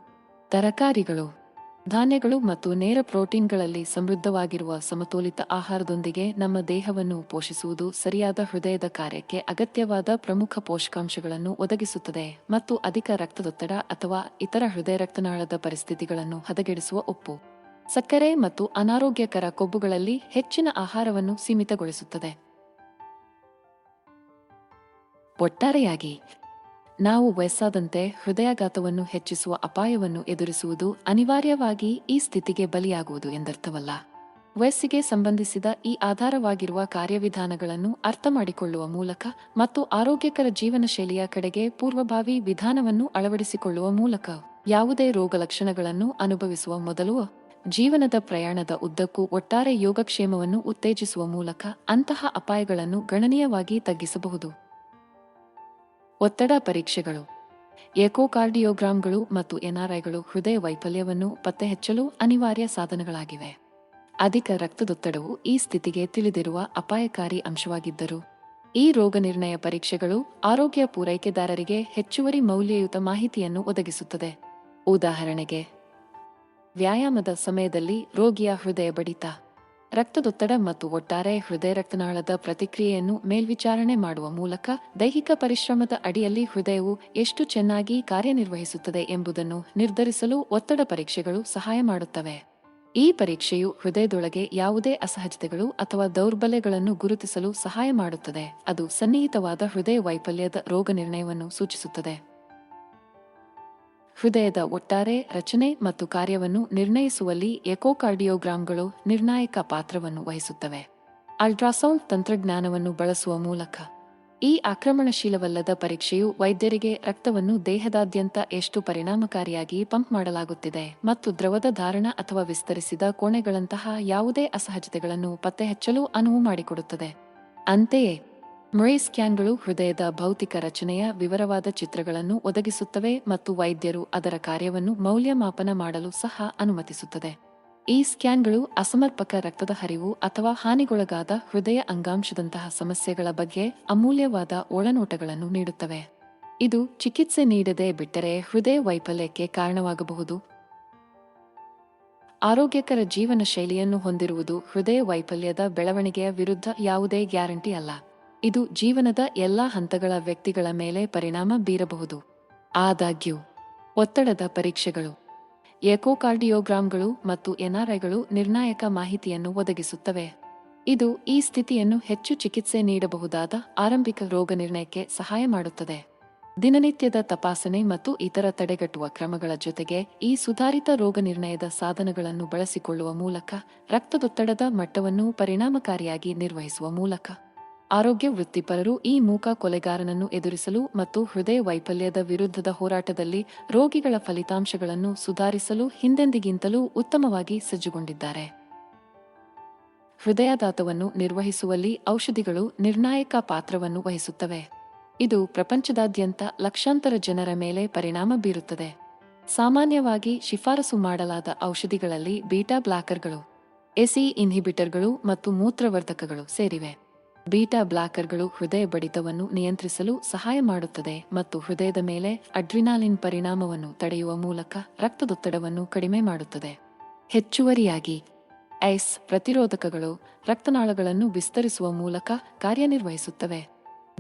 ತರಕಾರಿಗಳು. ಧಾನ್ಯಗಳು ಮತ್ತು ನೇರ ಪ್ರೋಟೀನ್ಗಳಲ್ಲಿ ಸಮೃದ್ಧವಾಗಿರುವ ಸಮತೋಲಿತ ಆಹಾರದೊಂದಿಗೆ ನಮ್ಮ ದೇಹವನ್ನು ಪೋಷಿಸುವುದು ಸರಿಯಾದ ಹೃದಯದ ಕಾರ್ಯಕ್ಕೆ ಅಗತ್ಯವಾದ ಪ್ರಮುಖ ಪೋಷಕಾಂಶಗಳನ್ನು ಒದಗಿಸುತ್ತದೆ ಮತ್ತು ಅಧಿಕ ರಕ್ತದೊತ್ತಡ ಅಥವಾ ಇತರ ಹೃದಯ ರಕ್ತನಾಳದ ಪರಿಸ್ಥಿತಿಗಳನ್ನು ಹದಗೆಡಿಸುವ ಉಪ್ಪು ಸಕ್ಕರೆ ಮತ್ತು ಅನಾರೋಗ್ಯಕರ ಕೊಬ್ಬುಗಳಲ್ಲಿ ಹೆಚ್ಚಿನ ಆಹಾರವನ್ನು ಸೀಮಿತಗೊಳಿಸುತ್ತದೆ. ಒಟ್ಟಾರೆಯಾಗಿ ನಾವು ವಯಸ್ಸಾದಂತೆ ಹೃದಯಾಘಾತವನ್ನು ಹೆಚ್ಚಿಸುವ ಅಪಾಯವನ್ನು ಎದುರಿಸುವುದು ಅನಿವಾರ್ಯವಾಗಿ ಈ ಸ್ಥಿತಿಗೆ ಬಲಿಯಾಗುವುದು ಎಂದರ್ಥವಲ್ಲ. ವಯಸ್ಸಿಗೆ ಸಂಬಂಧಿಸಿದ ಈ ಆಧಾರವಾಗಿರುವ ಕಾರ್ಯವಿಧಾನಗಳನ್ನು ಅರ್ಥಮಾಡಿಕೊಳ್ಳುವ ಮೂಲಕ ಮತ್ತು ಆರೋಗ್ಯಕರ ಜೀವನ ಶೈಲಿಯ ಕಡೆಗೆ ಪೂರ್ವಭಾವಿ ವಿಧಾನವನ್ನು ಅಳವಡಿಸಿಕೊಳ್ಳುವ ಮೂಲಕ ಯಾವುದೇ ರೋಗಲಕ್ಷಣಗಳನ್ನು ಅನುಭವಿಸುವ ಮೊದಲು ಜೀವನದ ಪ್ರಯಾಣದ ಉದ್ದಕ್ಕೂ ಒಟ್ಟಾರೆ ಯೋಗಕ್ಷೇಮವನ್ನು ಉತ್ತೇಜಿಸುವ ಮೂಲಕ ಅಂತಹ ಅಪಾಯಗಳನ್ನು ಗಣನೀಯವಾಗಿ ತಗ್ಗಿಸಬಹುದು. ಒತ್ತಡ ಪರೀಕ್ಷೆಗಳು ಏಕೋಕಾರ್ಡಿಯೋಗ್ರಾಂಗಳು ಮತ್ತು ಎನ್ಆರ್ಐಗಳು ಹೃದಯ ವೈಫಲ್ಯವನ್ನು ಪತ್ತೆಹಚ್ಚಲು ಅನಿವಾರ್ಯ ಸಾಧನಗಳಾಗಿವೆ. ಅಧಿಕ ರಕ್ತದೊತ್ತಡವು ಈ ಸ್ಥಿತಿಗೆ ತಿಳಿದಿರುವ ಅಪಾಯಕಾರಿ ಅಂಶವಾಗಿದ್ದರು, ಈ ರೋಗನಿರ್ಣಯ ಪರೀಕ್ಷೆಗಳು ಆರೋಗ್ಯ ಪೂರೈಕೆದಾರರಿಗೆ ಹೆಚ್ಚುವರಿ ಮೌಲ್ಯಯುತ ಮಾಹಿತಿಯನ್ನು ಒದಗಿಸುತ್ತದೆ. ಉದಾಹರಣೆಗೆ, ವ್ಯಾಯಾಮದ ಸಮಯದಲ್ಲಿ ರೋಗಿಯ ಹೃದಯ ಬಡಿತ ರಕ್ತದೊತ್ತಡ ಮತ್ತು ಒಟ್ಟಾರೆ ಹೃದಯ ರಕ್ತನಾಳದ ಪ್ರತಿಕ್ರಿಯೆಯನ್ನು ಮೇಲ್ವಿಚಾರಣೆ ಮಾಡುವ ಮೂಲಕ ದೈಹಿಕ ಪರಿಶ್ರಮದ ಅಡಿಯಲ್ಲಿ ಹೃದಯವು ಎಷ್ಟು ಚೆನ್ನಾಗಿ ಕಾರ್ಯನಿರ್ವಹಿಸುತ್ತದೆ ಎಂಬುದನ್ನು ನಿರ್ಧರಿಸಲು ಒತ್ತಡ ಪರೀಕ್ಷೆಗಳು ಸಹಾಯ ಮಾಡುತ್ತವೆ. ಈ ಪರೀಕ್ಷೆಯು ಹೃದಯದೊಳಗೆ ಯಾವುದೇ ಅಸಹಜತೆಗಳು ಅಥವಾ ದೌರ್ಬಲ್ಯಗಳನ್ನು ಗುರುತಿಸಲು ಸಹಾಯ ಮಾಡುತ್ತದೆ. ಅದು ಸನ್ನಿಹಿತವಾದ ಹೃದಯ ವೈಫಲ್ಯದ ರೋಗನಿರ್ಣಯವನ್ನು ಸೂಚಿಸುತ್ತದೆ. ಹೃದಯದ ಒಟ್ಟಾರೆ ರಚನೆ ಮತ್ತು ಕಾರ್ಯವನ್ನು ನಿರ್ಣಯಿಸುವಲ್ಲಿ ಎಕೋಕಾರ್ಡಿಯೋಗ್ರಾಮ್ಗಳು ನಿರ್ಣಾಯಕ ಪಾತ್ರವನ್ನು ವಹಿಸುತ್ತವೆ. ಅಲ್ಟ್ರಾಸೌಂಡ್ ತಂತ್ರಜ್ಞಾನವನ್ನು ಬಳಸುವ ಮೂಲಕ ಈ ಆಕ್ರಮಣಶೀಲವಲ್ಲದ ಪರೀಕ್ಷೆಯು ವೈದ್ಯರಿಗೆ ರಕ್ತವನ್ನು ದೇಹದಾದ್ಯಂತ ಎಷ್ಟು ಪರಿಣಾಮಕಾರಿಯಾಗಿ ಪಂಪ್ ಮಾಡಲಾಗುತ್ತಿದೆ ಮತ್ತು ದ್ರವದ ಧಾರಣ ಅಥವಾ ವಿಸ್ತರಿಸಿದ ಕೋಣೆಗಳಂತಹ ಯಾವುದೇ ಅಸಹಜತೆಗಳನ್ನು ಪತ್ತೆಹಚ್ಚಲು ಅನುವು ಮಾಡಿಕೊಡುತ್ತದೆ. ಅಂತೆಯೇ ಮೊರೆ ಸ್ಕ್ಯಾನ್ಗಳು ಹೃದಯದ ಭೌತಿಕ ರಚನೆಯ ವಿವರವಾದ ಚಿತ್ರಗಳನ್ನು ಒದಗಿಸುತ್ತವೆ ಮತ್ತು ವೈದ್ಯರು ಅದರ ಕಾರ್ಯವನ್ನು ಮೌಲ್ಯಮಾಪನ ಮಾಡಲು ಸಹ ಅನುಮತಿಸುತ್ತದೆ. ಈ ಸ್ಕ್ಯಾನ್ಗಳು ಅಸಮರ್ಪಕ ರಕ್ತದ ಹರಿವು ಅಥವಾ ಹಾನಿಗೊಳಗಾದ ಹೃದಯ ಅಂಗಾಂಶದಂತಹ ಸಮಸ್ಯೆಗಳ ಬಗ್ಗೆ ಅಮೂಲ್ಯವಾದ ಒಳನೋಟಗಳನ್ನು ನೀಡುತ್ತವೆ. ಇದು ಚಿಕಿತ್ಸೆ ನೀಡದೆ ಬಿಟ್ಟರೆ ಹೃದಯ ವೈಫಲ್ಯಕ್ಕೆ ಕಾರಣವಾಗಬಹುದು. ಆರೋಗ್ಯಕರ ಜೀವನ ಶೈಲಿಯನ್ನು ಹೊಂದಿರುವುದು ಹೃದಯ ವೈಫಲ್ಯದ ಬೆಳವಣಿಗೆಯ ವಿರುದ್ಧ ಯಾವುದೇ ಗ್ಯಾರಂಟಿ ಅಲ್ಲ. ಇದು ಜೀವನದ ಎಲ್ಲಾ ಹಂತಗಳ ವ್ಯಕ್ತಿಗಳ ಮೇಲೆ ಪರಿಣಾಮ ಬೀರಬಹುದು. ಆದಾಗ್ಯೂ, ಒತ್ತಡದ ಪರೀಕ್ಷೆಗಳು, ಎಕೋಕಾರ್ಡಿಯೋಗ್ರಾಮ್ಗಳು ಮತ್ತು ಎನ್ಆರ್ಐಗಳು ನಿರ್ಣಾಯಕ ಮಾಹಿತಿಯನ್ನು ಒದಗಿಸುತ್ತವೆ. ಇದು ಈ ಸ್ಥಿತಿಯನ್ನು ಹೆಚ್ಚು ಚಿಕಿತ್ಸೆ ನೀಡಬಹುದಾದ ಆರಂಭಿಕ ರೋಗ ನಿರ್ಣಯಕ್ಕೆ ಸಹಾಯ ಮಾಡುತ್ತದೆ. ದಿನನಿತ್ಯದ ತಪಾಸಣೆ ಮತ್ತು ಇತರ ತಡೆಗಟ್ಟುವ ಕ್ರಮಗಳ ಜೊತೆಗೆ ಈ ಸುಧಾರಿತ ರೋಗ ನಿರ್ಣಯದ ಸಾಧನಗಳನ್ನು ಬಳಸಿಕೊಳ್ಳುವ ಮೂಲಕ ರಕ್ತದೊತ್ತಡದ ಮಟ್ಟವನ್ನು ಪರಿಣಾಮಕಾರಿಯಾಗಿ ನಿರ್ವಹಿಸುವ ಮೂಲಕ ಆರೋಗ್ಯ ವೃತ್ತಿಪರರು ಈ ಮೂಕ ಕೊಲೆಗಾರನನ್ನು ಎದುರಿಸಲು ಮತ್ತು ಹೃದಯ ವೈಫಲ್ಯದ ವಿರುದ್ಧದ ಹೋರಾಟದಲ್ಲಿ ರೋಗಿಗಳ ಫಲಿತಾಂಶಗಳನ್ನು ಸುಧಾರಿಸಲು ಹಿಂದೆಂದಿಗಿಂತಲೂ ಉತ್ತಮವಾಗಿ ಸಜ್ಜುಗೊಂಡಿದ್ದಾರೆ. ಹೃದಯಾಘಾತವನ್ನು ನಿರ್ವಹಿಸುವಲ್ಲಿ ಔಷಧಿಗಳು ನಿರ್ಣಾಯಕ ಪಾತ್ರವನ್ನು ವಹಿಸುತ್ತವೆ. ಇದು ಪ್ರಪಂಚದಾದ್ಯಂತ ಲಕ್ಷಾಂತರ ಜನರ ಮೇಲೆ ಪರಿಣಾಮ ಬೀರುತ್ತದೆ. ಸಾಮಾನ್ಯವಾಗಿ ಶಿಫಾರಸು ಮಾಡಲಾದ ಔಷಧಿಗಳಲ್ಲಿ ಬೀಟಾ ಬ್ಲಾಕರ್ಗಳು, ಎಸಿ ಇನ್ಹಿಬಿಟರ್ಗಳು ಮತ್ತು ಮೂತ್ರವರ್ಧಕಗಳು ಸೇರಿವೆ. ಬೀಟಾ ಬ್ಲಾಕರ್ಗಳು ಹೃದಯ ಬಡಿತವನ್ನು ನಿಯಂತ್ರಿಸಲು ಸಹಾಯ ಮಾಡುತ್ತದೆ ಮತ್ತು ಹೃದಯದ ಮೇಲೆ ಅಡ್ರಿನಾಲಿನ್ ಪರಿಣಾಮವನ್ನು ತಡೆಯುವ ಮೂಲಕ ರಕ್ತದೊತ್ತಡವನ್ನು ಕಡಿಮೆ ಮಾಡುತ್ತದೆ. ಹೆಚ್ಚುವರಿಯಾಗಿ, ಐಸ್ ಪ್ರತಿರೋಧಕಗಳು ರಕ್ತನಾಳಗಳನ್ನು ವಿಸ್ತರಿಸುವ ಮೂಲಕ ಕಾರ್ಯನಿರ್ವಹಿಸುತ್ತವೆ.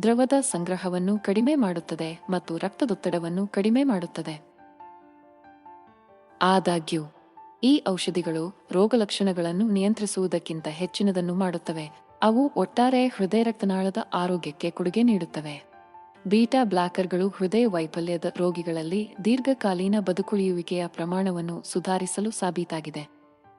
ದ್ರವದ ಸಂಗ್ರಹವನ್ನು ಕಡಿಮೆ ಮಾಡುತ್ತದೆ ಮತ್ತು ರಕ್ತದೊತ್ತಡವನ್ನು ಕಡಿಮೆ ಮಾಡುತ್ತದೆ. ಆದಾಗ್ಯೂ, ಈ ಔಷಧಿಗಳು ರೋಗಲಕ್ಷಣಗಳನ್ನು ನಿಯಂತ್ರಿಸುವುದಕ್ಕಿಂತ ಹೆಚ್ಚಿನದನ್ನು ಮಾಡುತ್ತವೆ. ಅವು ಒಟ್ಟಾರೆ ಹೃದಯ ರಕ್ತನಾಳದ ಆರೋಗ್ಯಕ್ಕೆ ಕೊಡುಗೆ ನೀಡುತ್ತವೆ. ಬೀಟಾ ಬ್ಲಾಕರ್ಗಳು ಹೃದಯ ವೈಫಲ್ಯದ ರೋಗಿಗಳಲ್ಲಿ ದೀರ್ಘಕಾಲೀನ ಬದುಕುಳಿಯುವಿಕೆಯ ಪ್ರಮಾಣವನ್ನು ಸುಧಾರಿಸಲು ಸಾಬೀತಾಗಿದೆ.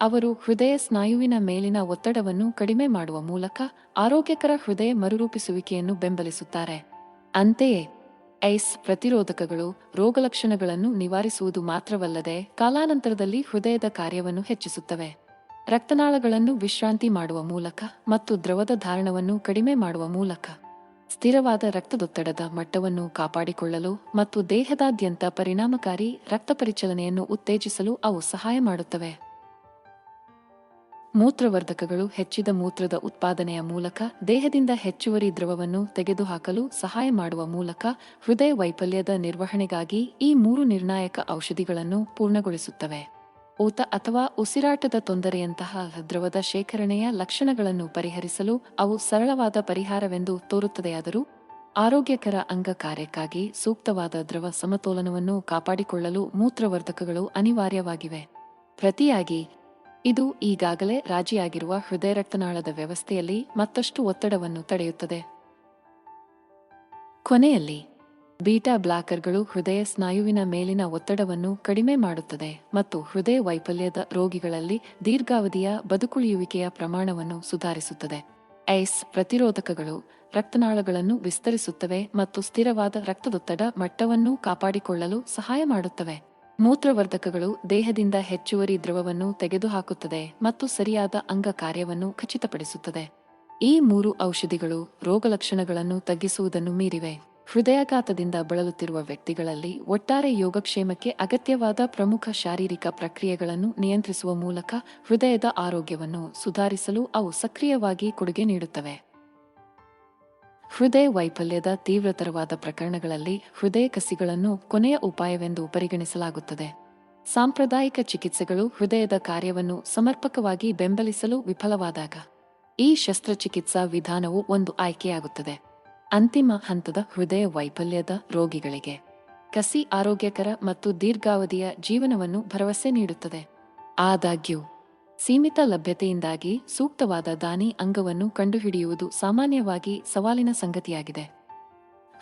ಅವರು ಹೃದಯ ಸ್ನಾಯುವಿನ ಮೇಲಿನ ಒತ್ತಡವನ್ನು ಕಡಿಮೆ ಮಾಡುವ ಮೂಲಕ ಆರೋಗ್ಯಕರ ಹೃದಯ ಮರುರೂಪಿಸುವಿಕೆಯನ್ನು ಬೆಂಬಲಿಸುತ್ತಾರೆ. ಅಂತೆಯೇ, ಐಸ್ ಪ್ರತಿರೋಧಕಗಳು ರೋಗಲಕ್ಷಣಗಳನ್ನು ನಿವಾರಿಸುವುದು ಮಾತ್ರವಲ್ಲದೆ ಕಾಲಾನಂತರದಲ್ಲಿ ಹೃದಯದ ಕಾರ್ಯವನ್ನು ಹೆಚ್ಚಿಸುತ್ತವೆ. ರಕ್ತನಾಳಗಳನ್ನು ವಿಶ್ರಾಂತಿ ಮಾಡುವ ಮೂಲಕ ಮತ್ತು ದ್ರವದ ಧಾರಣವನ್ನು ಕಡಿಮೆ ಮಾಡುವ ಮೂಲಕ ಸ್ಥಿರವಾದ ರಕ್ತದೊತ್ತಡದ ಮಟ್ಟವನ್ನು ಕಾಪಾಡಿಕೊಳ್ಳಲು ಮತ್ತು ದೇಹದಾದ್ಯಂತ ಪರಿಣಾಮಕಾರಿ ರಕ್ತ ಪರಿಚಲನೆಯನ್ನು ಉತ್ತೇಜಿಸಲು ಅವು ಸಹಾಯ ಮಾಡುತ್ತವೆ. ಮೂತ್ರವರ್ಧಕಗಳು ಹೆಚ್ಚಿದ ಮೂತ್ರದ ಉತ್ಪಾದನೆಯ ಮೂಲಕ ದೇಹದಿಂದ ಹೆಚ್ಚುವರಿ ದ್ರವವನ್ನು ತೆಗೆದುಹಾಕಲು ಸಹಾಯ ಮಾಡುವ ಮೂಲಕ ಹೃದಯ ವೈಫಲ್ಯದ ನಿರ್ವಹಣೆಗಾಗಿ ಈ ಮೂರು ನಿರ್ಣಾಯಕ ಔಷಧಿಗಳನ್ನು ಪೂರ್ಣಗೊಳಿಸುತ್ತವೆ. ಊತ ಅಥವಾ ಉಸಿರಾಟದ ತೊಂದರೆಯಂತಹ ದ್ರವದ ಶೇಖರಣೆಯ ಲಕ್ಷಣಗಳನ್ನು ಪರಿಹರಿಸಲು ಅವು ಸರಳವಾದ ಪರಿಹಾರವೆಂದು ತೋರುತ್ತದೆಯಾದರೂ, ಆರೋಗ್ಯಕರ ಅಂಗ ಕಾರ್ಯಕ್ಕಾಗಿ ಸೂಕ್ತವಾದ ದ್ರವ ಸಮತೋಲನವನ್ನು ಕಾಪಾಡಿಕೊಳ್ಳಲು ಮೂತ್ರವರ್ಧಕಗಳು ಅನಿವಾರ್ಯವಾಗಿವೆ. ಪ್ರತಿಯಾಗಿ, ಇದು ಈಗಾಗಲೇ ರಾಜಿಯಾಗಿರುವ ಹೃದಯ ರಕ್ತನಾಳದ ವ್ಯವಸ್ಥೆಯಲ್ಲಿ ಮತ್ತಷ್ಟು ಒತ್ತಡವನ್ನು ತಡೆಯುತ್ತದೆ. ಕೊನೆಯಲ್ಲಿ ಬೀಟಾ ಬ್ಲಾಕರ್ಗಳು ಹೃದಯ ಸ್ನಾಯುವಿನ ಮೇಲಿನ ಒತ್ತಡವನ್ನು ಕಡಿಮೆ ಮಾಡುತ್ತದೆ ಮತ್ತು ಹೃದಯ ವೈಫಲ್ಯದ ರೋಗಿಗಳಲ್ಲಿ ದೀರ್ಘಾವಧಿಯ ಬದುಕುಳಿಯುವಿಕೆಯ ಪ್ರಮಾಣವನ್ನು ಸುಧಾರಿಸುತ್ತದೆ. ಐಸ್ ಪ್ರತಿರೋಧಕಗಳು ರಕ್ತನಾಳಗಳನ್ನು ವಿಸ್ತರಿಸುತ್ತವೆ ಮತ್ತು ಸ್ಥಿರವಾದ ರಕ್ತದೊತ್ತಡ ಮಟ್ಟವನ್ನು ಕಾಪಾಡಿಕೊಳ್ಳಲು ಸಹಾಯ ಮಾಡುತ್ತವೆ. ಮೂತ್ರವರ್ಧಕಗಳು ದೇಹದಿಂದ ಹೆಚ್ಚುವರಿ ದ್ರವವನ್ನು ತೆಗೆದುಹಾಕುತ್ತದೆ ಮತ್ತು ಸರಿಯಾದ ಅಂಗ ಕಾರ್ಯವನ್ನು ಖಚಿತಪಡಿಸುತ್ತದೆ. ಈ ಮೂರು ಔಷಧಿಗಳು ರೋಗಲಕ್ಷಣಗಳನ್ನು ತಗ್ಗಿಸುವುದನ್ನು ಮೀರಿವೆ. ಹೃದಯಾಘಾತದಿಂದ ಬಳಲುತ್ತಿರುವ ವ್ಯಕ್ತಿಗಳಲ್ಲಿ ಒಟ್ಟಾರೆ ಯೋಗಕ್ಷೇಮಕ್ಕೆ ಅಗತ್ಯವಾದ ಪ್ರಮುಖ ಶಾರೀರಿಕ ಪ್ರಕ್ರಿಯೆಗಳನ್ನು ನಿಯಂತ್ರಿಸುವ ಮೂಲಕ ಹೃದಯದ ಆರೋಗ್ಯವನ್ನು ಸುಧಾರಿಸಲು ಅವು ಸಕ್ರಿಯವಾಗಿ ಕೊಡುಗೆ ನೀಡುತ್ತವೆ. ಹೃದಯ ವೈಫಲ್ಯದ ತೀವ್ರತರವಾದ ಪ್ರಕರಣಗಳಲ್ಲಿ ಹೃದಯ ಕಸಿಗಳನ್ನು ಕೊನೆಯ ಉಪಾಯವೆಂದು ಪರಿಗಣಿಸಲಾಗುತ್ತದೆ. ಸಾಂಪ್ರದಾಯಿಕ ಚಿಕಿತ್ಸೆಗಳು ಹೃದಯದ ಕಾರ್ಯವನ್ನು ಸಮರ್ಪಕವಾಗಿ ಬೆಂಬಲಿಸಲು ವಿಫಲವಾದಾಗ ಈ ಶಸ್ತ್ರಚಿಕಿತ್ಸಾ ವಿಧಾನವು ಒಂದು ಆಯ್ಕೆಯಾಗುತ್ತದೆ. ಅಂತಿಮ ಹಂತದ ಹೃದಯ ವೈಫಲ್ಯದ ರೋಗಿಗಳಿಗೆ. ಕಸಿ ಆರೋಗ್ಯಕರ ಮತ್ತು ದೀರ್ಘಾವಧಿಯ ಜೀವನವನ್ನು ಭರವಸೆ ನೀಡುತ್ತದೆ. ಆದಾಗ್ಯೂ, ಸೀಮಿತ ಲಭ್ಯತೆಯಿಂದಾಗಿ ಸೂಕ್ತವಾದ ದಾನಿ ಅಂಗವನ್ನು ಕಂಡುಹಿಡಿಯುವುದು ಸಾಮಾನ್ಯವಾಗಿ ಸವಾಲಿನ ಸಂಗತಿಯಾಗಿದೆ.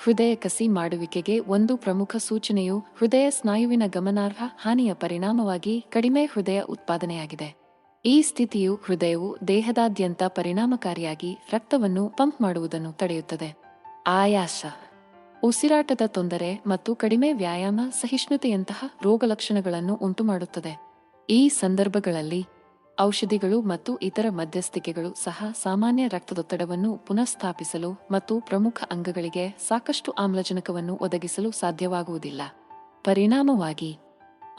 ಹೃದಯ ಕಸಿ ಮಾಡುವಿಕೆಗೆ ಒಂದು ಪ್ರಮುಖ ಸೂಚನೆಯು ಹೃದಯ ಸ್ನಾಯುವಿನ ಗಮನಾರ್ಹ ಹಾನಿಯ ಪರಿಣಾಮವಾಗಿ ಕಡಿಮೆ ಹೃದಯ ಉತ್ಪಾದನೆಯಾಗಿದೆ. ಈ ಸ್ಥಿತಿಯು ಹೃದಯವು ದೇಹದಾದ್ಯಂತ ಪರಿಣಾಮಕಾರಿಯಾಗಿ ರಕ್ತವನ್ನು ಪಂಪ್ ಮಾಡುವುದನ್ನು ತಡೆಯುತ್ತದೆ. ಆಯಾಸ. ಉಸಿರಾಟದ ತೊಂದರೆ ಮತ್ತು ಕಡಿಮೆ ವ್ಯಾಯಾಮ, ಸಹಿಷ್ಣುತೆಯಂತಹ ರೋಗಲಕ್ಷಣಗಳನ್ನು ಉಂಟುಮಾಡುತ್ತದೆ. ಈ ಸಂದರ್ಭಗಳಲ್ಲಿ ಔಷಧಿಗಳು ಮತ್ತು ಇತರ ಮಧ್ಯಸ್ಥಿಕೆಗಳು ಸಹ ಸಾಮಾನ್ಯ ರಕ್ತದೊತ್ತಡವನ್ನು ಪುನಃಸ್ಥಾಪಿಸಲು ಮತ್ತು ಪ್ರಮುಖ ಅಂಗಗಳಿಗೆ ಸಾಕಷ್ಟು ಆಮ್ಲಜನಕವನ್ನು ಒದಗಿಸಲು ಸಾಧ್ಯವಾಗುವುದಿಲ್ಲ. ಪರಿಣಾಮವಾಗಿ,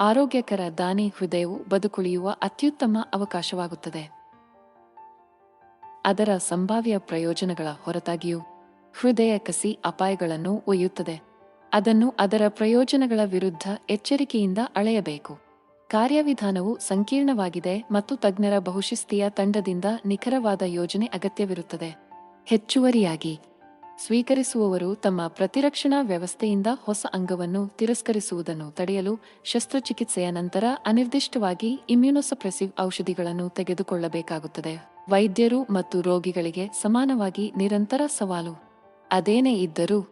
ಆರೋಗ್ಯಕರ ದಾನಿ ಹೃದಯವು ಬದುಕುಳಿಯುವ ಅತ್ಯುತ್ತಮ ಅವಕಾಶವಾಗುತ್ತದೆ. ಅದರ ಸಂಭಾವ್ಯ ಪ್ರಯೋಜನಗಳ ಹೊರತಾಗಿಯೂ ಹೃದಯ ಕಸಿ ಅಪಾಯಗಳನ್ನು ಒಯ್ಯುತ್ತದೆ. ಅದನ್ನು ಅದರ ಪ್ರಯೋಜನಗಳ ವಿರುದ್ಧ ಎಚ್ಚರಿಕೆಯಿಂದ ಅಳೆಯಬೇಕು. ಕಾರ್ಯವಿಧಾನವು ಸಂಕೀರ್ಣವಾಗಿದೆ ಮತ್ತು ತಜ್ಞರ ಬಹುಶಿಸ್ತಿಯ ತಂಡದಿಂದ ನಿಖರವಾದ ಯೋಜನೆ ಅಗತ್ಯವಿರುತ್ತದೆ. ಹೆಚ್ಚುವರಿಯಾಗಿ, ಸ್ವೀಕರಿಸುವವರು ತಮ್ಮ ಪ್ರತಿರಕ್ಷಣಾ ವ್ಯವಸ್ಥೆಯಿಂದ ಹೊಸ ಅಂಗವನ್ನು ತಿರಸ್ಕರಿಸುವುದನ್ನು ತಡೆಯಲು ಶಸ್ತ್ರಚಿಕಿತ್ಸೆಯ ನಂತರ ಅನಿರ್ದಿಷ್ಟವಾಗಿ ಇಮ್ಯುನೊಸಪ್ರೆಸಿವ್ ಔಷಧಿಗಳನ್ನು ತೆಗೆದುಕೊಳ್ಳಬೇಕಾಗುತ್ತದೆ. ವೈದ್ಯರು ಮತ್ತು ರೋಗಿಗಳಿಗೆ ಸಮಾನವಾಗಿ ನಿರಂತರ ಸವಾಲು. ಅದೇನೇ ಇದ್ದರೂ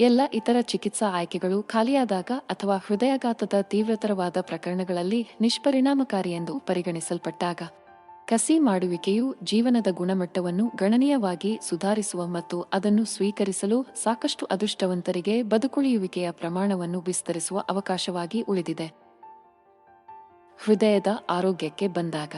ಎಲ್ಲ ಇತರ ಚಿಕಿತ್ಸಾ ಆಯ್ಕೆಗಳು ಖಾಲಿಯಾದಾಗ ಅಥವಾ ಹೃದಯಾಘಾತದ ತೀವ್ರತರವಾದ ಪ್ರಕರಣಗಳಲ್ಲಿ ನಿಷ್ಪರಿಣಾಮಕಾರಿ ಎಂದು ಪರಿಗಣಿಸಲ್ಪಟ್ಟಾಗ ಕಸಿ ಮಾಡುವಿಕೆಯು ಜೀವನದ ಗುಣಮಟ್ಟವನ್ನು ಗಣನೀಯವಾಗಿ ಸುಧಾರಿಸುವ ಮತ್ತು ಅದನ್ನು ಸ್ವೀಕರಿಸಲು ಸಾಕಷ್ಟು ಅದೃಷ್ಟವಂತರಿಗೆ ಬದುಕುಳಿಯುವಿಕೆಯ ಪ್ರಮಾಣವನ್ನು ವಿಸ್ತರಿಸುವ ಅವಕಾಶವಾಗಿ ಉಳಿದಿದೆ. ಹೃದಯದ ಆರೋಗ್ಯಕ್ಕೆ ಬಂದಾಗ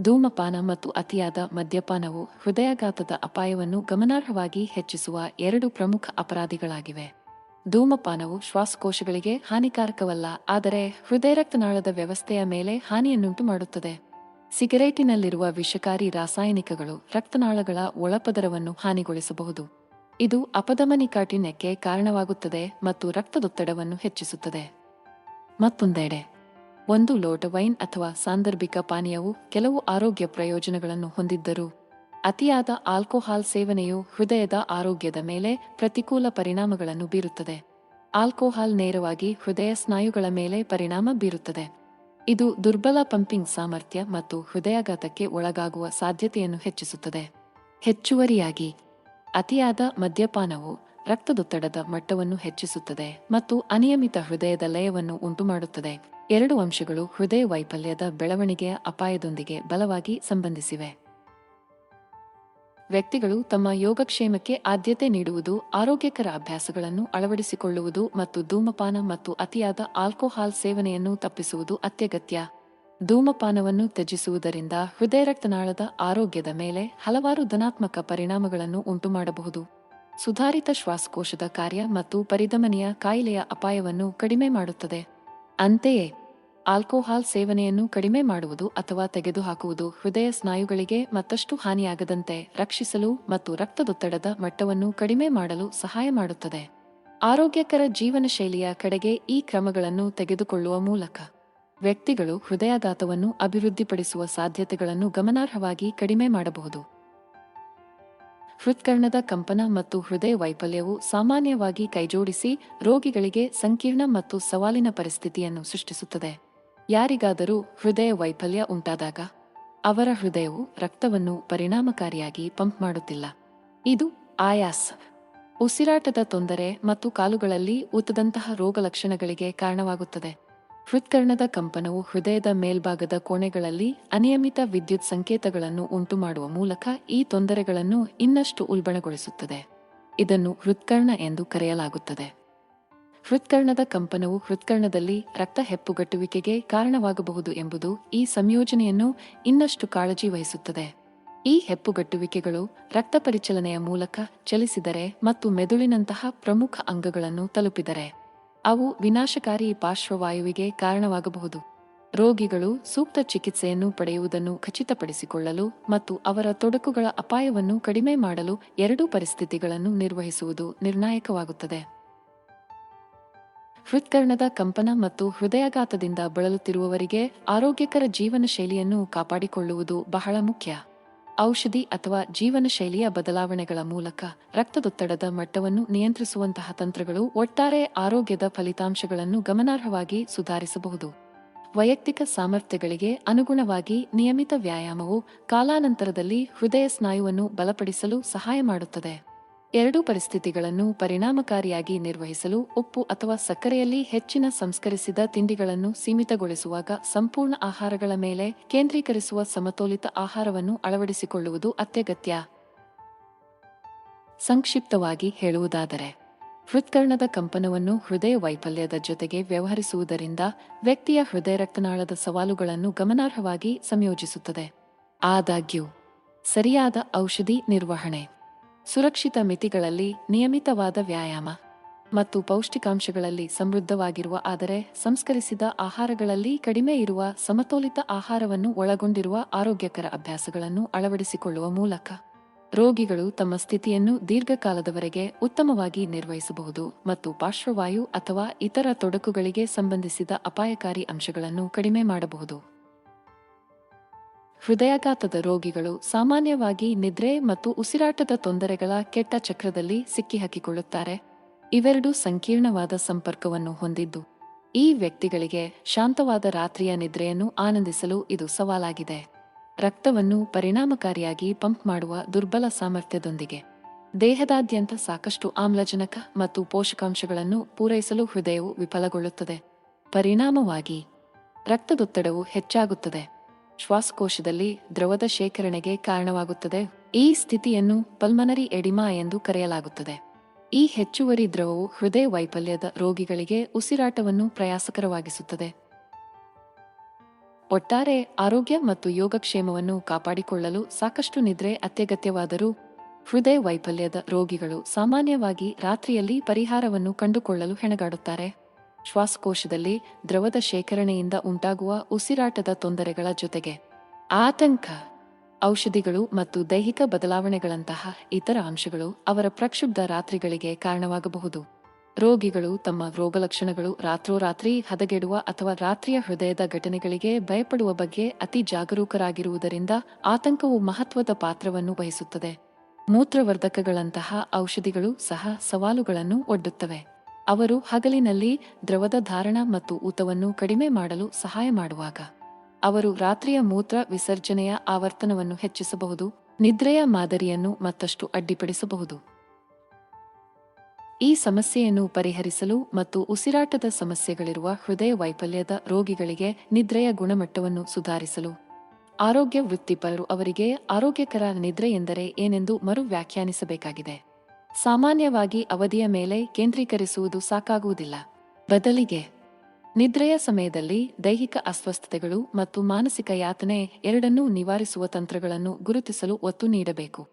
ಧೂಮಪಾನ ಮತ್ತು ಅತಿಯಾದ ಮದ್ಯಪಾನವು ಹೃದಯಾಘಾತದ ಅಪಾಯವನ್ನು ಗಮನಾರ್ಹವಾಗಿ ಹೆಚ್ಚಿಸುವ ಎರಡು ಪ್ರಮುಖ ಅಪರಾಧಿಗಳಾಗಿವೆ. ಧೂಮಪಾನವು ಶ್ವಾಸಕೋಶಗಳಿಗೆ ಹಾನಿಕಾರಕವಲ್ಲ, ಆದರೆ ಹೃದಯ ರಕ್ತನಾಳದ ವ್ಯವಸ್ಥೆಯ ಮೇಲೆ ಹಾನಿಯನ್ನುಂಟು ಮಾಡುತ್ತದೆ ಸಿಗರೇಟಿನಲ್ಲಿರುವ ವಿಷಕಾರಿ ರಾಸಾಯನಿಕಗಳು ರಕ್ತನಾಳಗಳ ಒಳಪದರವನ್ನು ಹಾನಿಗೊಳಿಸಬಹುದು. ಇದು ಅಪಧಮನಿಕಾಠಿಣ್ಯಕ್ಕೆ ಕಾರಣವಾಗುತ್ತದೆ ಮತ್ತು ರಕ್ತದೊತ್ತಡವನ್ನು ಹೆಚ್ಚಿಸುತ್ತದೆ. ಮತ್ತೊಂದೆಡೆ ಒಂದು ಲೋಟ ವೈನ್ ಅಥವಾ ಸಾಂದರ್ಭಿಕ ಪಾನೀಯವು ಕೆಲವು ಆರೋಗ್ಯ ಪ್ರಯೋಜನಗಳನ್ನು ಹೊಂದಿದ್ದರೂ, ಅತಿಯಾದ ಆಲ್ಕೋಹಾಲ್ ಸೇವನೆಯು ಹೃದಯದ ಆರೋಗ್ಯದ ಮೇಲೆ ಪ್ರತಿಕೂಲ ಪರಿಣಾಮಗಳನ್ನು ಬೀರುತ್ತದೆ. ಆಲ್ಕೋಹಾಲ್ ನೇರವಾಗಿ ಹೃದಯ ಸ್ನಾಯುಗಳ ಮೇಲೆ ಪರಿಣಾಮ ಬೀರುತ್ತದೆ. ಇದು ದುರ್ಬಲ ಪಂಪಿಂಗ್ ಸಾಮರ್ಥ್ಯ ಮತ್ತು ಹೃದಯಾಘಾತಕ್ಕೆ ಒಳಗಾಗುವ ಸಾಧ್ಯತೆಯನ್ನು ಹೆಚ್ಚಿಸುತ್ತದೆ. ಹೆಚ್ಚುವರಿಯಾಗಿ, ಅತಿಯಾದ ಮದ್ಯಪಾನವು ರಕ್ತದೊತ್ತಡದ ಮಟ್ಟವನ್ನು ಹೆಚ್ಚಿಸುತ್ತದೆ ಮತ್ತು ಅನಿಯಮಿತ ಹೃದಯದ ಲಯವನ್ನು ಉಂಟುಮಾಡುತ್ತದೆ. ಎರಡು ಅಂಶಗಳು ಹೃದಯ ವೈಫಲ್ಯದ ಬೆಳವಣಿಗೆಯ ಅಪಾಯದೊಂದಿಗೆ ಬಲವಾಗಿ ಸಂಬಂಧಿಸಿವೆ. ವ್ಯಕ್ತಿಗಳು ತಮ್ಮ ಯೋಗಕ್ಷೇಮಕ್ಕೆ ಆದ್ಯತೆ ನೀಡುವುದು, ಆರೋಗ್ಯಕರ ಅಭ್ಯಾಸಗಳನ್ನು ಅಳವಡಿಸಿಕೊಳ್ಳುವುದು ಮತ್ತು ಧೂಮಪಾನ ಮತ್ತು ಅತಿಯಾದ ಆಲ್ಕೋಹಾಲ್ ಸೇವನೆಯನ್ನು ತಪ್ಪಿಸುವುದು ಅತ್ಯಗತ್ಯ. ಧೂಮಪಾನವನ್ನು ತ್ಯಜಿಸುವುದರಿಂದ ಹೃದಯ ರಕ್ತನಾಳದ ಆರೋಗ್ಯದ ಮೇಲೆ ಹಲವಾರು ಧನಾತ್ಮಕ ಪರಿಣಾಮಗಳನ್ನು ಉಂಟುಮಾಡಬಹುದು. ಸುಧಾರಿತ ಶ್ವಾಸಕೋಶದ ಕಾರ್ಯ ಮತ್ತು ಪರಿಧಮನಿಯ ಕಾಯಿಲೆಯ ಅಪಾಯವನ್ನು ಕಡಿಮೆ ಮಾಡುತ್ತದೆ. ಅಂತೆಯೇ ಆಲ್ಕೋಹಾಲ್ ಸೇವನೆಯನ್ನು ಕಡಿಮೆ ಮಾಡುವುದು ಅಥವಾ ತೆಗೆದುಹಾಕುವುದು ಹೃದಯ ಸ್ನಾಯುಗಳಿಗೆ ಮತ್ತಷ್ಟು ಹಾನಿಯಾಗದಂತೆ ರಕ್ಷಿಸಲು ಮತ್ತು ರಕ್ತದೊತ್ತಡದ ಮಟ್ಟವನ್ನು ಕಡಿಮೆ ಮಾಡಲು ಸಹಾಯ ಮಾಡುತ್ತದೆ. ಆರೋಗ್ಯಕರ ಜೀವನ ಶೈಲಿಯ ಕಡೆಗೆ ಈ ಕ್ರಮಗಳನ್ನು ತೆಗೆದುಕೊಳ್ಳುವ ಮೂಲಕ ವ್ಯಕ್ತಿಗಳು ಹೃದಯಾಘಾತವನ್ನು ಅಭಿವೃದ್ಧಿಪಡಿಸುವ ಸಾಧ್ಯತೆಗಳನ್ನು ಗಮನಾರ್ಹವಾಗಿ ಕಡಿಮೆ ಮಾಡಬಹುದು. ಹೃತ್ಕರ್ಣದ ಕಂಪನ ಮತ್ತು ಹೃದಯ ವೈಫಲ್ಯವು ಸಾಮಾನ್ಯವಾಗಿ ಕೈಜೋಡಿಸಿ ರೋಗಿಗಳಿಗೆ ಸಂಕೀರ್ಣ ಮತ್ತು ಸವಾಲಿನ ಪರಿಸ್ಥಿತಿಯನ್ನು ಸೃಷ್ಟಿಸುತ್ತದೆ. ಯಾರಿಗಾದರೂ ಹೃದಯ ವೈಫಲ್ಯ ಉಂಟಾದಾಗ ಅವರ ಹೃದಯವು ರಕ್ತವನ್ನು ಪರಿಣಾಮಕಾರಿಯಾಗಿ ಪಂಪ್ ಮಾಡುತ್ತಿಲ್ಲ. ಇದು ಆಯಾಸ. ಉಸಿರಾಟದ ತೊಂದರೆ ಮತ್ತು ಕಾಲುಗಳಲ್ಲಿ ಊತದಂತಹ ರೋಗಲಕ್ಷಣಗಳಿಗೆ ಕಾರಣವಾಗುತ್ತದೆ. ಹೃತ್ಕರ್ಣದ ಕಂಪನವು ಹೃದಯದ ಮೇಲ್ಭಾಗದ ಕೋಣೆಗಳಲ್ಲಿ ಅನಿಯಮಿತ ವಿದ್ಯುತ್ ಸಂಕೇತಗಳನ್ನು ಉಂಟುಮಾಡುವ ಮೂಲಕ ಈ ತೊಂದರೆಗಳನ್ನು ಇನ್ನಷ್ಟು ಉಲ್ಬಣಗೊಳಿಸುತ್ತದೆ. ಇದನ್ನು ಹೃತ್ಕರ್ಣ ಎಂದು ಕರೆಯಲಾಗುತ್ತದೆ. ಹೃತ್ಕರ್ಣದ ಕಂಪನವು ಹೃತ್ಕರ್ಣದಲ್ಲಿ ರಕ್ತ ಹೆಪ್ಪುಗಟ್ಟುವಿಕೆಗೆ ಕಾರಣವಾಗಬಹುದು ಎಂಬುದು ಈ ಸಂಯೋಜನೆಯನ್ನು ಇನ್ನಷ್ಟು ಕಾಳಜಿ ವಹಿಸುತ್ತದೆ. ಈ ಹೆಪ್ಪುಗಟ್ಟುವಿಕೆಗಳು ರಕ್ತ ಪರಿಚಲನೆಯ ಮೂಲಕ ಚಲಿಸಿದರೆ ಮತ್ತು ಮೆದುಳಿನಂತಹ ಪ್ರಮುಖ ಅಂಗಗಳನ್ನು ತಲುಪಿದರೆ, ಅವು ವಿನಾಶಕಾರಿ ಪಾರ್ಶ್ವವಾಯುವಿಗೆ ಕಾರಣವಾಗಬಹುದು. ರೋಗಿಗಳು ಸೂಕ್ತ ಚಿಕಿತ್ಸೆಯನ್ನು ಪಡೆಯುವುದನ್ನು ಖಚಿತಪಡಿಸಿಕೊಳ್ಳಲು ಮತ್ತು ಅವರ ತೊಡಕುಗಳ ಅಪಾಯವನ್ನು ಕಡಿಮೆ ಮಾಡಲು ಎರಡೂ ಪರಿಸ್ಥಿತಿಗಳನ್ನು ನಿರ್ವಹಿಸುವುದು ನಿರ್ಣಾಯಕವಾಗುತ್ತದೆ. ಹೃತ್ಕರ್ಣದ ಕಂಪನ ಮತ್ತು ಹೃದಯಾಘಾತದಿಂದ ಬಳಲುತ್ತಿರುವವರಿಗೆ ಆರೋಗ್ಯಕರ ಜೀವನ ಶೈಲಿಯನ್ನು ಕಾಪಾಡಿಕೊಳ್ಳುವುದು ಬಹಳ ಮುಖ್ಯ. ಔಷಧಿ ಅಥವಾ ಜೀವನ ಶೈಲಿಯ ಬದಲಾವಣೆಗಳ ಮೂಲಕ ರಕ್ತದೊತ್ತಡದ ಮಟ್ಟವನ್ನು ನಿಯಂತ್ರಿಸುವಂತಹ ತಂತ್ರಗಳು ಒಟ್ಟಾರೆ ಆರೋಗ್ಯದ ಫಲಿತಾಂಶಗಳನ್ನು ಗಮನಾರ್ಹವಾಗಿ ಸುಧಾರಿಸಬಹುದು. ವೈಯಕ್ತಿಕ ಸಾಮರ್ಥ್ಯಗಳಿಗೆ ಅನುಗುಣವಾಗಿ ನಿಯಮಿತ ವ್ಯಾಯಾಮವು ಕಾಲಾನಂತರದಲ್ಲಿ ಹೃದಯ ಸ್ನಾಯುವನ್ನು ಬಲಪಡಿಸಲು ಸಹಾಯ ಮಾಡುತ್ತದೆ. ಎರಡೂ ಪರಿಸ್ಥಿತಿಗಳನ್ನು ಪರಿಣಾಮಕಾರಿಯಾಗಿ ನಿರ್ವಹಿಸಲು ಉಪ್ಪು ಅಥವಾ ಸಕ್ಕರೆಯಲ್ಲಿ ಹೆಚ್ಚಿನ ಸಂಸ್ಕರಿಸಿದ ತಿಂಡಿಗಳನ್ನು ಸೀಮಿತಗೊಳಿಸುವಾಗ ಸಂಪೂರ್ಣ ಆಹಾರಗಳ ಮೇಲೆ ಕೇಂದ್ರೀಕರಿಸುವ ಸಮತೋಲಿತ ಆಹಾರವನ್ನು ಅಳವಡಿಸಿಕೊಳ್ಳುವುದು ಅತ್ಯಗತ್ಯ. ಸಂಕ್ಷಿಪ್ತವಾಗಿ ಹೇಳುವುದಾದರೆ, ಹೃತ್ಕರ್ಣದ ಕಂಪನವನ್ನು ಹೃದಯ ವೈಫಲ್ಯದ ಜೊತೆಗೆ ವ್ಯವಹರಿಸುವುದರಿಂದ ವ್ಯಕ್ತಿಯ ಹೃದಯ ರಕ್ತನಾಳದ ಸವಾಲುಗಳನ್ನು ಗಮನಾರ್ಹವಾಗಿ ಸಂಯೋಜಿಸುತ್ತದೆ. ಆದಾಗ್ಯೂ, ಸರಿಯಾದ ಔಷಧಿ ನಿರ್ವಹಣೆ. ಸುರಕ್ಷಿತ ಮಿತಿಗಳಲ್ಲಿ ನಿಯಮಿತವಾದ ವ್ಯಾಯಾಮ ಮತ್ತು ಪೌಷ್ಟಿಕಾಂಶಗಳಲ್ಲಿ ಸಮೃದ್ಧವಾಗಿರುವ ಆದರೆ ಸಂಸ್ಕರಿಸಿದ ಆಹಾರಗಳಲ್ಲಿ ಕಡಿಮೆ ಇರುವ ಸಮತೋಲಿತ ಆಹಾರವನ್ನು ಒಳಗೊಂಡಿರುವ ಆರೋಗ್ಯಕರ ಅಭ್ಯಾಸಗಳನ್ನು ಅಳವಡಿಸಿಕೊಳ್ಳುವ ಮೂಲಕ ರೋಗಿಗಳು ತಮ್ಮ ಸ್ಥಿತಿಯನ್ನು ದೀರ್ಘಕಾಲದವರೆಗೆ ಉತ್ತಮವಾಗಿ ನಿರ್ವಹಿಸಬಹುದು ಮತ್ತು ಪಾರ್ಶ್ವವಾಯು ಅಥವಾ ಇತರ ತೊಡಕುಗಳಿಗೆ ಸಂಬಂಧಿಸಿದ ಅಪಾಯಕಾರಿ ಅಂಶಗಳನ್ನು ಕಡಿಮೆ ಮಾಡಬಹುದು. ಹೃದಯಾಘಾತದ ರೋಗಿಗಳು ಸಾಮಾನ್ಯವಾಗಿ ನಿದ್ರೆ ಮತ್ತು ಉಸಿರಾಟದ ತೊಂದರೆಗಳ ಕೆಟ್ಟ ಚಕ್ರದಲ್ಲಿ ಸಿಕ್ಕಿಹಾಕಿಕೊಳ್ಳುತ್ತಾರೆ. ಇವೆರಡೂ ಸಂಕೀರ್ಣವಾದ ಸಂಪರ್ಕವನ್ನು ಹೊಂದಿದ್ದು, ಈ ವ್ಯಕ್ತಿಗಳಿಗೆ ಶಾಂತವಾದ ರಾತ್ರಿಯ ನಿದ್ರೆಯನ್ನು ಆನಂದಿಸಲು ಇದು ಸವಾಲಾಗಿದೆ. ರಕ್ತವನ್ನು ಪರಿಣಾಮಕಾರಿಯಾಗಿ ಪಂಪ್ ಮಾಡುವ ದುರ್ಬಲ ಸಾಮರ್ಥ್ಯದೊಂದಿಗೆ. ದೇಹದಾದ್ಯಂತ ಸಾಕಷ್ಟು ಆಮ್ಲಜನಕ ಮತ್ತು ಪೋಷಕಾಂಶಗಳನ್ನು ಪೂರೈಸಲು ಹೃದಯವು ವಿಫಲಗೊಳ್ಳುತ್ತದೆ. ಪರಿಣಾಮವಾಗಿ ರಕ್ತದೊತ್ತಡವು ಹೆಚ್ಚಾಗುತ್ತದೆ. ಶ್ವಾಸಕೋಶದಲ್ಲಿ ದ್ರವದ ಶೇಖರಣೆಗೆ ಕಾರಣವಾಗುತ್ತದೆ. ಈ ಸ್ಥಿತಿಯನ್ನು ಪಲ್ಮನರಿ ಎಡಿಮಾ ಎಂದು ಕರೆಯಲಾಗುತ್ತದೆ. ಈ ಹೆಚ್ಚುವರಿ ದ್ರವವು ಹೃದಯ ವೈಫಲ್ಯದ ರೋಗಿಗಳಿಗೆ ಉಸಿರಾಟವನ್ನು ಪ್ರಯಾಸಕರವಾಗಿಸುತ್ತದೆ. ಒಟ್ಟಾರೆ ಆರೋಗ್ಯ ಮತ್ತು ಯೋಗಕ್ಷೇಮವನ್ನು ಕಾಪಾಡಿಕೊಳ್ಳಲು ಸಾಕಷ್ಟು ನಿದ್ರೆ ಅತ್ಯಗತ್ಯವಾದರೂ ಹೃದಯ ವೈಫಲ್ಯದ ರೋಗಿಗಳು ಸಾಮಾನ್ಯವಾಗಿ ರಾತ್ರಿಯಲ್ಲಿ ಪರಿಹಾರವನ್ನು ಕಂಡುಕೊಳ್ಳಲು ಹೆಣಗಾಡುತ್ತಾರೆ. ಶ್ವಾಸಕೋಶದಲ್ಲಿ ದ್ರವದ ಶೇಖರಣೆಯಿಂದ ಉಂಟಾಗುವ ಉಸಿರಾಟದ ತೊಂದರೆಗಳ ಜೊತೆಗೆ ಆತಂಕ, ಔಷಧಿಗಳು ಮತ್ತು ದೈಹಿಕ ಬದಲಾವಣೆಗಳಂತಹ ಇತರ ಅಂಶಗಳು ಅವರ ಪ್ರಕ್ಷುಬ್ಧ ರಾತ್ರಿಗಳಿಗೆ ಕಾರಣವಾಗಬಹುದು. ರೋಗಿಗಳು ತಮ್ಮ ರೋಗಲಕ್ಷಣಗಳು ರಾತ್ರೋರಾತ್ರಿ ಹದಗೆಡುವ ಅಥವಾ ರಾತ್ರಿಯ ಹೃದಯದ ಘಟನೆಗಳಿಗೆ ಭಯಪಡುವ ಬಗ್ಗೆ ಅತಿ ಜಾಗರೂಕರಾಗಿರುವುದರಿಂದ ಆತಂಕವು ಮಹತ್ವದ ಪಾತ್ರವನ್ನು ವಹಿಸುತ್ತದೆ. ಮೂತ್ರವರ್ಧಕಗಳಂತಹ ಔಷಧಿಗಳು ಸಹ ಸವಾಲುಗಳನ್ನು ಒಡ್ಡುತ್ತವೆ. ಅವರು ಹಗಲಿನಲ್ಲಿ ದ್ರವದ ಧಾರಣ ಮತ್ತು ಊತವನ್ನು ಕಡಿಮೆ ಮಾಡಲು ಸಹಾಯ ಮಾಡುವಾಗ, ಅವರು ರಾತ್ರಿಯ ಮೂತ್ರ ವಿಸರ್ಜನೆಯ ಆವರ್ತನವನ್ನು ಹೆಚ್ಚಿಸಬಹುದು, ನಿದ್ರೆಯ ಮಾದರಿಯನ್ನು ಮತ್ತಷ್ಟು ಅಡ್ಡಿಪಡಿಸಬಹುದು. ಈ ಸಮಸ್ಯೆಯನ್ನು ಪರಿಹರಿಸಲು ಮತ್ತು ಉಸಿರಾಟದ ಸಮಸ್ಯೆಗಳಿರುವ ಹೃದಯ ವೈಫಲ್ಯದ ರೋಗಿಗಳಿಗೆ ನಿದ್ರೆಯ ಗುಣಮಟ್ಟವನ್ನು ಸುಧಾರಿಸಲು, ಆರೋಗ್ಯ ವೃತ್ತಿಪರರು ಅವರಿಗೆ ಆರೋಗ್ಯಕರ ನಿದ್ರೆ ಎಂದರೆ ಏನೆಂದು ಮರು ವ್ಯಾಖ್ಯಾನಿಸಬೇಕಾಗಿದೆ. ಸಾಮಾನ್ಯವಾಗಿ ಅವಧಿಯ ಮೇಲೆ ಕೇಂದ್ರೀಕರಿಸುವುದು ಸಾಕಾಗುವುದಿಲ್ಲ. ಬದಲಿಗೆ, ನಿದ್ರೆಯ ಸಮಯದಲ್ಲಿ ದೈಹಿಕ ಅಸ್ವಸ್ಥತೆಗಳು ಮತ್ತು ಮಾನಸಿಕ ಯಾತನೆ ಎರಡನ್ನೂ ನಿವಾರಿಸುವ ತಂತ್ರಗಳನ್ನು ಗುರುತಿಸಲು ಒತ್ತು ನೀಡಬೇಕು.